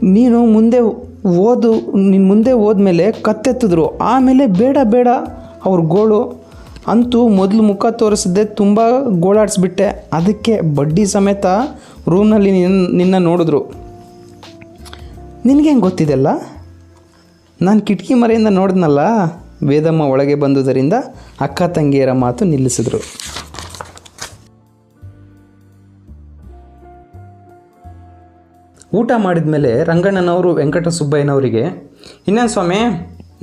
ನೀನು ಮುಂದೆ ಓದು, ನೀನು ಮುಂದೆ ಹೋದ್ಮೇಲೆ ಕತ್ತೆತ್ತಿದ್ರು. ಆಮೇಲೆ ಬೇಡ ಬೇಡ, ಅವ್ರ ಗೋಳು. ಅಂತೂ ಮೊದಲು ಮುಖ ತೋರಿಸಿದ್ದೆ ತುಂಬ ಗೋಳಾಡಿಸ್ಬಿಟ್ಟೆ. ಅದಕ್ಕೆ ಬಡ್ಡಿ ಸಮೇತ ರೂಮ್ನಲ್ಲಿ ನಿನ್ನ ನಿನ್ನ ನೋಡಿದ್ರು. ನಿನಗೇನು ಗೊತ್ತಿದೆಲ್ಲ ನಾನು ಕಿಟಕಿ ಮರೆಯಿಂದ ನೋಡಿದ್ನಲ್ಲ? ವೇದಮ್ಮ ಒಳಗೆ ಬಂದುದರಿಂದ ಅಕ್ಕ ತಂಗಿಯರ ಮಾತು ನಿಲ್ಲಿಸಿದ್ರು. ಊಟ ಮಾಡಿದ ಮೇಲೆ ರಂಗಣ್ಣನವರು ವೆಂಕಟ ಸುಬ್ಬಯ್ಯನವರಿಗೆ ಇನ್ನೇನು ಸ್ವಾಮಿ,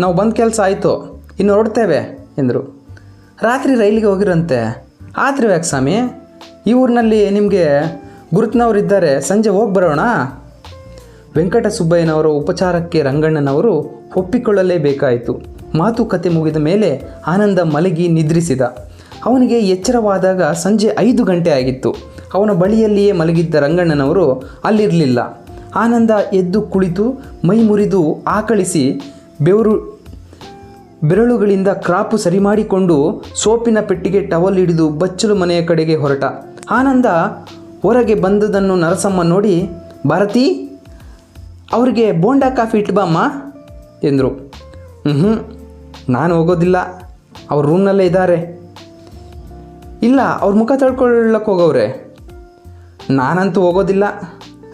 ನಾವು ಬಂದ ಕೆಲಸ ಆಯಿತು, ಇನ್ನು ಹೊರಡ್ತೇವೆ, ಎಂದರು. ರಾತ್ರಿ ರೈಲಿಗೆ ಹೋಗಿರಂತೆ, ಆತ್ರಿ ಯಾಕೆ ಸ್ವಾಮಿ? ಈ ಊರಿನಲ್ಲಿ ನಿಮಗೆ ಗುರುತಿನವರು ಇದ್ದಾರೆ, ಸಂಜೆ ಹೋಗಿ ಬರೋಣ? ವೆಂಕಟ ಸುಬ್ಬಯ್ಯನವರ ಉಪಚಾರಕ್ಕೆ ರಂಗಣ್ಣನವರು ಒಪ್ಪಿಕೊಳ್ಳಲೇಬೇಕಾಯಿತು. ಮಾತುಕತೆ ಮುಗಿದ ಮೇಲೆ ಆನಂದ ಮಲಗಿ ನಿದ್ರಿಸಿದ. ಅವನಿಗೆ ಎಚ್ಚರವಾದಾಗ ಸಂಜೆ ಐದು ಗಂಟೆ ಆಗಿತ್ತು. ಅವನ ಬಳಿಯಲ್ಲಿಯೇ ಮಲಗಿದ್ದ ರಂಗಣ್ಣನವರು ಅಲ್ಲಿರಲಿಲ್ಲ. ಆನಂದ ಎದ್ದು ಕುಳಿತು ಮೈ ಮುರಿದು ಆಕಳಿಸಿ ಬೆವರು, ಬೆರಳುಗಳಿಂದ ಕ್ರಾಪು ಸರಿ ಮಾಡಿಕೊಂಡು ಸೋಪಿನ ಪೆಟ್ಟಿಗೆ ಟವಲ್ ಹಿಡಿದು ಬಚ್ಚಲು ಮನೆಯ ಕಡೆಗೆ ಹೊರಟ. ಆನಂದ ಹೊರಗೆ ಬಂದದನ್ನು ನರಸಮ್ಮ ನೋಡಿ, ಭಾರತಿ, ಅವರಿಗೆ ಬೋಂಡಾ ಕಾಫಿ ಇಟ್ಬಮ್ಮ ಎಂದರು ಹ್ಞೂ ನಾನು ಹೋಗೋದಿಲ್ಲ, ಅವ್ರ ರೂಮ್ನಲ್ಲೇ ಇದ್ದಾರೆ ಇಲ್ಲ, ಅವ್ರ ಮುಖ ತಳ್ಕೊಳ್ಳಕ್ಕೆ ಹೋಗವ್ರೆ. ನಾನಂತೂ ಹೋಗೋದಿಲ್ಲ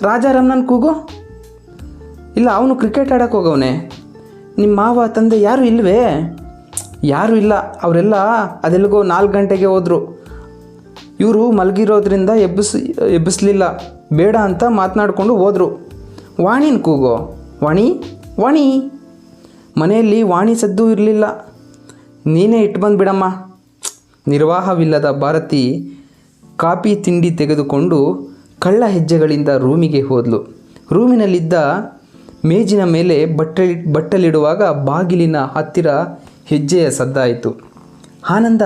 ರಾಜಾರಾಮ್ನನ್ ಕೂಗು. ಇಲ್ಲ, ಅವನು ಕ್ರಿಕೆಟ್ ಆಡಕ್ಕೆ ಹೋಗವನೆ. ನಿಮ್ಮ ಮಾವ, ತಂದೆ ಯಾರು ಇಲ್ವೇ? ಯಾರು ಇಲ್ಲ, ಅವರೆಲ್ಲ ಅದೆಲ್ಲಿಗೋ ನಾಲ್ಕು ಗಂಟೆಗೆ ಹೋದರು. ಇವರು ಮಲಗಿರೋದ್ರಿಂದ ಎಬ್ಬಿಸ್, ಎಬ್ಬಿಸ್ಲಿಲ್ಲ, ಬೇಡ ಅಂತ ಮಾತನಾಡಿಕೊಂಡು ಹೋದರು. ವಾಣಿನ ಕೂಗೋ. ವಾಣಿ? ವಾಣಿ? ಮನೆಯಲ್ಲಿ ವಾಣಿ ಸದ್ದು ಇರಲಿಲ್ಲ. ನೀನೇ ಇಟ್ಟು ಬಂದು ಬಿಡಮ್ಮ ನಿರ್ವಾಹವಿಲ್ಲದ ಭಾರತಿ ಕಾಫಿ ತಿಂಡಿ ತೆಗೆದುಕೊಂಡು ಕಳ್ಳ ಹೆಜ್ಜೆಗಳಿಂದ ರೂಮಿಗೆ ಹೋದ್ಲು. ರೂಮಿನಲ್ಲಿದ್ದ ಮೇಜಿನ ಮೇಲೆ ಬಟ್ಟೆ ಬಟ್ಟಲಿಡುವಾಗ ಬಾಗಿಲಿನ ಹತ್ತಿರ ಹೆಜ್ಜೆಯ ಸದ್ದಾಯಿತು. ಆನಂದ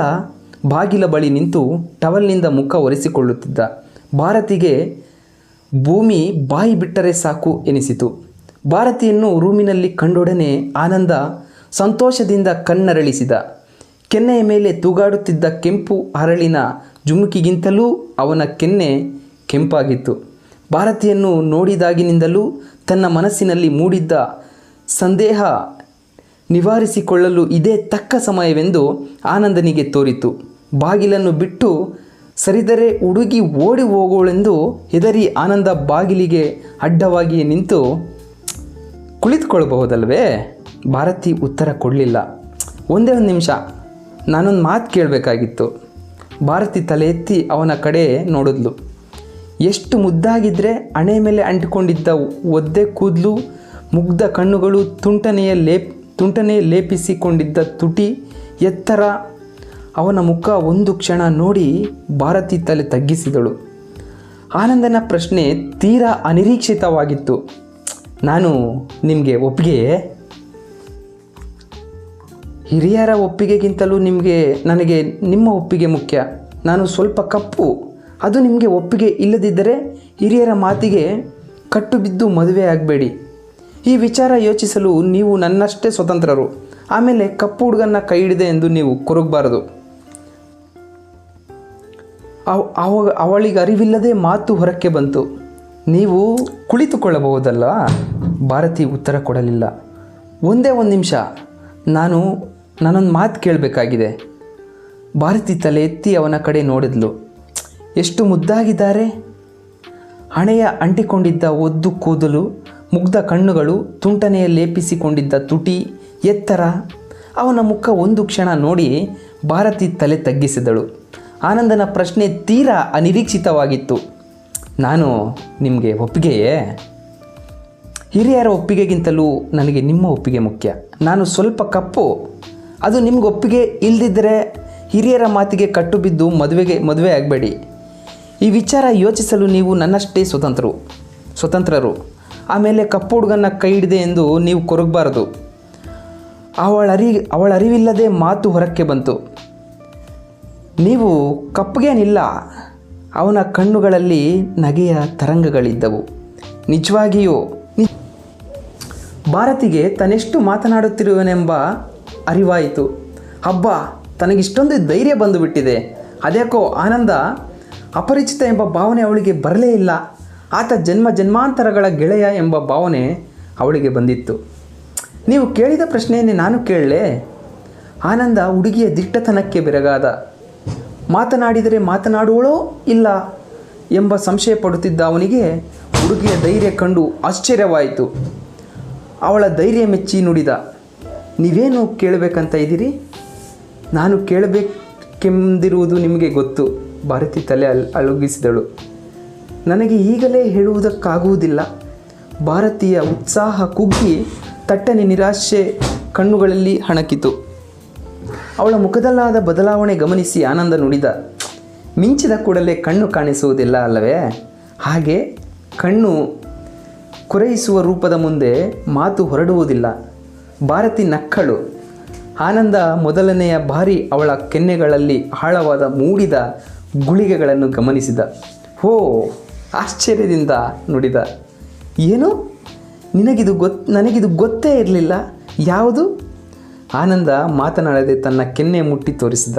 ಬಾಗಿಲ ಬಳಿ ನಿಂತು ಟವಲ್ನಿಂದ ಮುಖ ಒರೆಸಿಕೊಳ್ಳುತ್ತಿದ್ದ. ಭಾರತಿಗೆ ಭೂಮಿ ಬಾಯಿ ಬಿಟ್ಟರೆ ಸಾಕು ಎನಿಸಿತು. ಭಾರತಿಯನ್ನು ರೂಮಿನಲ್ಲಿ ಕಂಡೊಡನೆ ಆನಂದ ಸಂತೋಷದಿಂದ ಕಣ್ಣರಳಿಸಿದ. ಕೆನ್ನೆಯ ಮೇಲೆ ತೂಗಾಡುತ್ತಿದ್ದ ಕೆಂಪು ಅರಳಿನ ಜುಮುಕಿಗಿಂತಲೂ ಅವನ ಕೆನ್ನೆ ಕೆಂಪಾಗಿತ್ತು. ಭಾರತಿಯನ್ನು ನೋಡಿದಾಗಿನಿಂದಲೂ ತನ್ನ ಮನಸ್ಸಿನಲ್ಲಿ ಮೂಡಿದ್ದ ಸಂದೇಹ ನಿವಾರಿಸಿಕೊಳ್ಳಲು ಇದೇ ತಕ್ಕ ಸಮಯವೆಂದು ಆನಂದನಿಗೆ ತೋರಿತು. ಬಾಗಿಲನ್ನು ಬಿಟ್ಟು ಸರಿದರೆ ಹುಡುಗಿ ಓಡಿ ಹೋಗೋಳೆಂದು ಹೆದರಿ ಆನಂದ ಬಾಗಿಲಿಗೆ ಅಡ್ಡವಾಗಿಯೇ ನಿಂತು ಕುಳಿತುಕೊಳ್ಬಹುದಲ್ವೇ ಭಾರತಿ ಉತ್ತರ ಕೊಡಲಿಲ್ಲ. ಒಂದೇ ಒಂದು ನಿಮಿಷ. ನಾನೊಂದು ಮಾತು ಕೇಳಬೇಕಾಗಿತ್ತು. ಭಾರತಿ ತಲೆ ಎತ್ತಿ ಅವನ ಕಡೆ ನೋಡಿದ್ಲು. ಎಷ್ಟು ಮುದ್ದಾಗಿದ್ದರೆ ಹಣೆ ಮೇಲೆ ಅಂಟಿಕೊಂಡಿದ್ದ ಒದ್ದೆ ಕೂದಲು, ಮುಗ್ಧ ಕಣ್ಣುಗಳು ತುಂಟನೆಯ ಲೇಪ್ ತುಂಟನೆ ಲೇಪಿಸಿಕೊಂಡಿದ್ದ ತುಟಿ ಎತ್ತರ ಅವನ ಮುಖ ಒಂದು ಕ್ಷಣ ನೋಡಿ ಭಾರತಿ ತಲೆ ತಗ್ಗಿಸಿದಳು. ಆನಂದನ ಪ್ರಶ್ನೆ ತೀರಾ ಅನಿರೀಕ್ಷಿತವಾಗಿತ್ತು. ನಾನು ನಿಮಗೆ ಒಪ್ಪಿಗೆ, ಹಿರಿಯರ ಒಪ್ಪಿಗೆಗಿಂತಲೂ ನಿಮಗೆ, ನನಗೆ ನಿಮ್ಮ ಒಪ್ಪಿಗೆ ಮುಖ್ಯ. ನಾನು ಸ್ವಲ್ಪ ಕಪ್ಪು. ಅದು ನಿಮಗೆ ಒಪ್ಪಿಗೆ ಇಲ್ಲದಿದ್ದರೆ ಹಿರಿಯರ ಮಾತಿಗೆ ಕಟ್ಟು ಬಿದ್ದು ಮದುವೆ ಆಗಬೇಡಿ. ಈ ವಿಚಾರ ಯೋಚಿಸಲು ನೀವು ನನ್ನಷ್ಟೇ ಸ್ವತಂತ್ರರು. ಆಮೇಲೆ ಕಪ್ಪು ಹುಡುಗನ್ನ ಕೈ ಹಿಡಿದೆ ಎಂದು ನೀವು ಕೊರಗಬಾರದು. ಅವ ಅವ, ಅವಳಿಗೆ ಅರಿವಿಲ್ಲದೆ ಮಾತು ಹೊರಕ್ಕೆ ಬಂತು. ನೀವು ಕುಳಿತುಕೊಳ್ಳಬಹುದಲ್ಲ? ಭಾರತಿ ಉತ್ತರ ಕೊಡಲಿಲ್ಲ. ಒಂದೇ ಒಂದು ನಿಮಿಷ. ನಾನು ನಾನೊಂದು ಮಾತು ಕೇಳಬೇಕಾಗಿದೆ. ಭಾರತಿ ತಲೆ ಎತ್ತಿ ಅವನ ಕಡೆ ನೋಡಿದ್ಲು. ಎಷ್ಟು ಮುದ್ದಾಗಿದ್ದಾರೆ? ಹಣೆಯ ಅಂಟಿಕೊಂಡಿದ್ದ ಒದ್ದು ಕೂದಲು, ಮುಗ್ಧ ಕಣ್ಣುಗಳು, ತುಂಟನೆಯ ಲೇಪಿಸಿಕೊಂಡಿದ್ದ ತುಟಿ, ಎತ್ತರ. ಅವನ ಮುಖ ಒಂದು ಕ್ಷಣ ನೋಡಿ ಭಾರತಿ ತಲೆ ತಗ್ಗಿಸಿದಳು. ಆನಂದನ ಪ್ರಶ್ನೆ ತೀರಾ ಅನಿರೀಕ್ಷಿತವಾಗಿತ್ತು. ನಾನು ನಿಮಗೆ ಒಪ್ಪಿಗೆಯೇ? ಹಿರಿಯರ ಒಪ್ಪಿಗೆಗಿಂತಲೂ ನನಗೆ ನಿಮ್ಮ ಒಪ್ಪಿಗೆ ಮುಖ್ಯ. ನಾನು ಸ್ವಲ್ಪ ಕಪ್ಪು. ಅದು ನಿಮ್ಗೆ ಒಪ್ಪಿಗೆ ಇಲ್ಲದಿದ್ದರೆ ಹಿರಿಯರ ಮಾತಿಗೆ ಕಟ್ಟು ಬಿದ್ದು ಮದುವೆಗೆ ಮದುವೆ ಆಗಬೇಡಿ. ಈ ವಿಚಾರ ಯೋಚಿಸಲು ನೀವು ನನ್ನಷ್ಟೇ ಸ್ವತಂತ್ರರು ಸ್ವತಂತ್ರರು. ಆಮೇಲೆ ಕಪ್ಪು ಹುಡುಗನ ಕೈ ಹಿಡಿದೆ ಎಂದು ನೀವು ಕೊರಗಬಾರದು. ಅವಳ ಅರಿ ಅವಳ ಅರಿವಿಲ್ಲದೆ ಮಾತು ಹೊರಕ್ಕೆ ಬಂತು. ನೀವು ಕಪ್ಪಗೇನಿಲ್ಲ. ಅವನ ಕಣ್ಣುಗಳಲ್ಲಿ ನಗೆಯ ತರಂಗಗಳಿದ್ದವು. ನಿಜವಾಗಿಯೂ ಭಾರತಿಗೆ ತನ್ನೆಷ್ಟು ಮಾತನಾಡುತ್ತಿರುವನೆಂಬ ಅರಿವಾಯಿತು. ಹಬ್ಬ ತನಗಿಷ್ಟೊಂದು ಧೈರ್ಯ ಬಂದುಬಿಟ್ಟಿದೆ. ಅದ್ಯಾಕೋ ಆನಂದ, ಅಪರಿಚಿತ ಎಂಬ ಭಾವನೆ ಅವಳಿಗೆ ಬರಲೇ ಇಲ್ಲ. ಆತ ಜನ್ಮ ಜನ್ಮಾಂತರಗಳ ಗೆಳೆಯ ಎಂಬ ಭಾವನೆ ಅವಳಿಗೆ ಬಂದಿತ್ತು. ನೀವು ಕೇಳಿದ ಪ್ರಶ್ನೆಯನ್ನೇ ನಾನು ಕೇಳಲೆ? ಆನಂದ ಹುಡುಗಿಯ ದಿಟ್ಟತನಕ್ಕೆ ಬೆರಗಾದ. ಮಾತನಾಡಿದರೆ ಮಾತನಾಡುವಳೋ ಇಲ್ಲ ಎಂಬ ಸಂಶಯ ಪಡುತ್ತಿದ್ದ ಅವನಿಗೆ ಹುಡುಗಿಯ ಧೈರ್ಯ ಕಂಡು ಆಶ್ಚರ್ಯವಾಯಿತು. ಅವಳ ಧೈರ್ಯ ಮೆಚ್ಚಿ ನುಡಿದ. ನೀವೇನು ಕೇಳಬೇಕಂತ ಇದ್ದೀರಿ? ನಾನು ಕೇಳಬೇಕೆಂದಿರುವುದು ನಿಮಗೆ ಗೊತ್ತು. ಭಾರತಿ ತಲೆ ಅಲ್ ಅಳುಗಿಸಿದಳು ನನಗೆ ಈಗಲೇ ಹೇಳುವುದಕ್ಕಾಗುವುದಿಲ್ಲ. ಭಾರತೀಯ ಉತ್ಸಾಹ ಕುಗ್ಗಿ ತಟ್ಟನೆ ನಿರಾಶೆ ಕಣ್ಣುಗಳಲ್ಲಿ ಹಣಕಿತು. ಅವಳ ಮುಖದಲ್ಲಾದ ಬದಲಾವಣೆ ಗಮನಿಸಿ ಆನಂದ ನುಡಿದ. ಮಿಂಚಿದ ಕೂಡಲೇ ಕಣ್ಣು ಕಾಣಿಸುವುದಿಲ್ಲ ಅಲ್ಲವೇ? ಹಾಗೆ ಕಣ್ಣು ಕುರೈಸುವ ರೂಪದ ಮುಂದೆ ಮಾತು ಹೊರಡುವುದಿಲ್ಲ. ಭಾರತಿ ನಕ್ಕಳು. ಆನಂದ ಮೊದಲನೆಯ ಬಾರಿ ಅವಳ ಕೆನ್ನೆಗಳಲ್ಲಿ ಆಳವಾದ ಮೂಡಿದ ಗುಳಿಗೆಗಳನ್ನು ಗಮನಿಸಿದ. ಹೋ, ಆಶ್ಚರ್ಯದಿಂದ ನುಡಿದ. ಏನು? ನಿನಗಿದು ಗೊತ್, ನನಗಿದು ಗೊತ್ತೇ ಇರಲಿಲ್ಲ? ಯಾವುದು? ಆನಂದ ಮಾತನಾಡದೆ ತನ್ನ ಕೆನ್ನೆ ಮುಟ್ಟಿ ತೋರಿಸಿದ.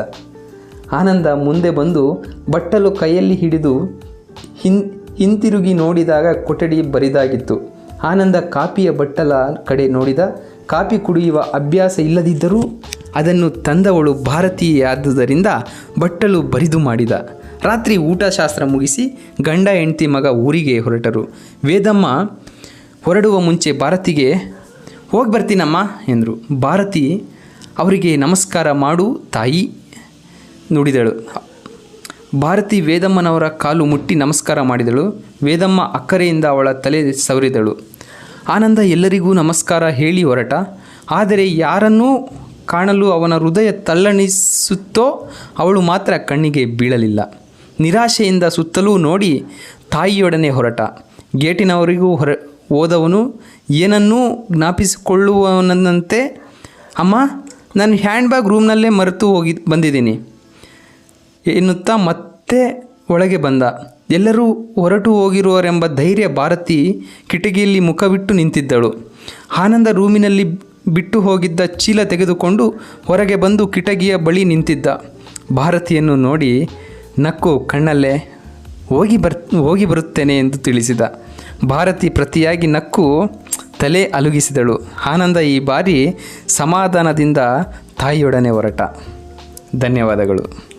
ಆನಂದ ಮುಂದೆ ಬಂದು ಬಟ್ಟಲು ಕೈಯಲ್ಲಿ ಹಿಡಿದು ಹಿನ್ ಹಿಂತಿರುಗಿ ನೋಡಿದಾಗ ಕೊಠಡಿ ಬರಿದಾಗಿತ್ತು. ಆನಂದ ಕಾಪಿಯ ಬಟ್ಟಲ ಕಡೆ ನೋಡಿದ, ಕಾಪಿ ಕುಡಿಯುವ ಅಭ್ಯಾಸ ಇಲ್ಲದಿದ್ದರೂ ಅದನ್ನು ತಂದವಳು ಭಾರತೀಯಾದುದರಿಂದ ಬಟ್ಟಲು ಬರಿದು ಮಾಡಿದ. ರಾತ್ರಿ ಊಟ ಶಾಸ್ತ್ರ ಮುಗಿಸಿ ಗಂಡ ಹೆಂಡತಿ ಮಗ ಊರಿಗೆ ಹೊರಟರು. ವೇದಮ್ಮ ಹೊರಡುವ ಮುಂಚೆ ಭಾರತಿಗೆ, ಹೋಗಿ ಬರ್ತೀನಮ್ಮ ಎಂದರು. ಭಾರತಿ ಅವರಿಗೆ ನಮಸ್ಕಾರ ಮಾಡು ತಾಯಿ ನುಡಿದಳು. ಭಾರತಿ ವೇದಮ್ಮನವರ ಕಾಲು ಮುಟ್ಟಿ ನಮಸ್ಕಾರ ಮಾಡಿದಳು. ವೇದಮ್ಮ ಅಕ್ಕರೆಯಿಂದ ಅವಳ ತಲೆ ಸವರಿದಳು. ಆನಂದ ಎಲ್ಲರಿಗೂ ನಮಸ್ಕಾರ ಹೇಳಿ ಹೊರಟ. ಆದರೆ ಯಾರನ್ನೂ ಕಾಣಲು ಅವನ ಹೃದಯ ತಲ್ಲಣಿಸುತ್ತೋ ಅವಳು ಮಾತ್ರ ಕಣ್ಣಿಗೆ ಬೀಳಲಿಲ್ಲ. ನಿರಾಶೆಯಿಂದ ಸುತ್ತಲೂ ನೋಡಿ ತಾಯಿಯೊಡನೆ ಹೊರಟ. ಗೇಟಿನವರಿಗೂ ಹೊರ ಹೋದವನು, ಏನನ್ನೂ ಜ್ಞಾಪಿಸಿಕೊಳ್ಳುವವನಂತೆ, ಅಮ್ಮ, ನಾನು ಹ್ಯಾಂಡ್ ಬ್ಯಾಗ್ ರೂಮ್ನಲ್ಲೇ ಮರೆತು ಹೋಗಿ ಬಂದಿದ್ದೀನಿ. ಎನ್ನುತ್ತಾ ಮತ್ತೆ ಒಳಗೆ ಬಂದ. ಎಲ್ಲರೂ ಹೊರಟು ಹೋಗಿರುವರೆಂಬ ಧೈರ್ಯ ಭಾರತಿ ಕಿಟಕಿಯಲ್ಲಿ ಮುಖವಿಟ್ಟು ನಿಂತಿದ್ದಳು. ಆನಂದ ರೂಮಿನಲ್ಲಿ ಬಿಟ್ಟು ಹೋಗಿದ್ದ ಚೀಲ ತೆಗೆದುಕೊಂಡು ಹೊರಗೆ ಬಂದು ಕಿಟಕಿಯ ಬಳಿ ನಿಂತಿದ್ದ. ಭಾರತಿಯನ್ನು ನೋಡಿ ನಕ್ಕು, ಕಣ್ಣಲ್ಲೇ, ಹೋಗಿ ಬರ್, ಹೋಗಿ ಬರುತ್ತೇನೆ ಎಂದು ತಿಳಿಸಿದ. ಭಾರತಿ ಪ್ರತಿಯಾಗಿ ನಕ್ಕು ತಲೆ ಅಲುಗಿಸಿದಳು. ಆನಂದ ಈ ಬಾರಿ ಸಮಾಧಾನದಿಂದ ತಾಯಿಯೊಡನೆ ಹೊರಟ. ಧನ್ಯವಾದಗಳು.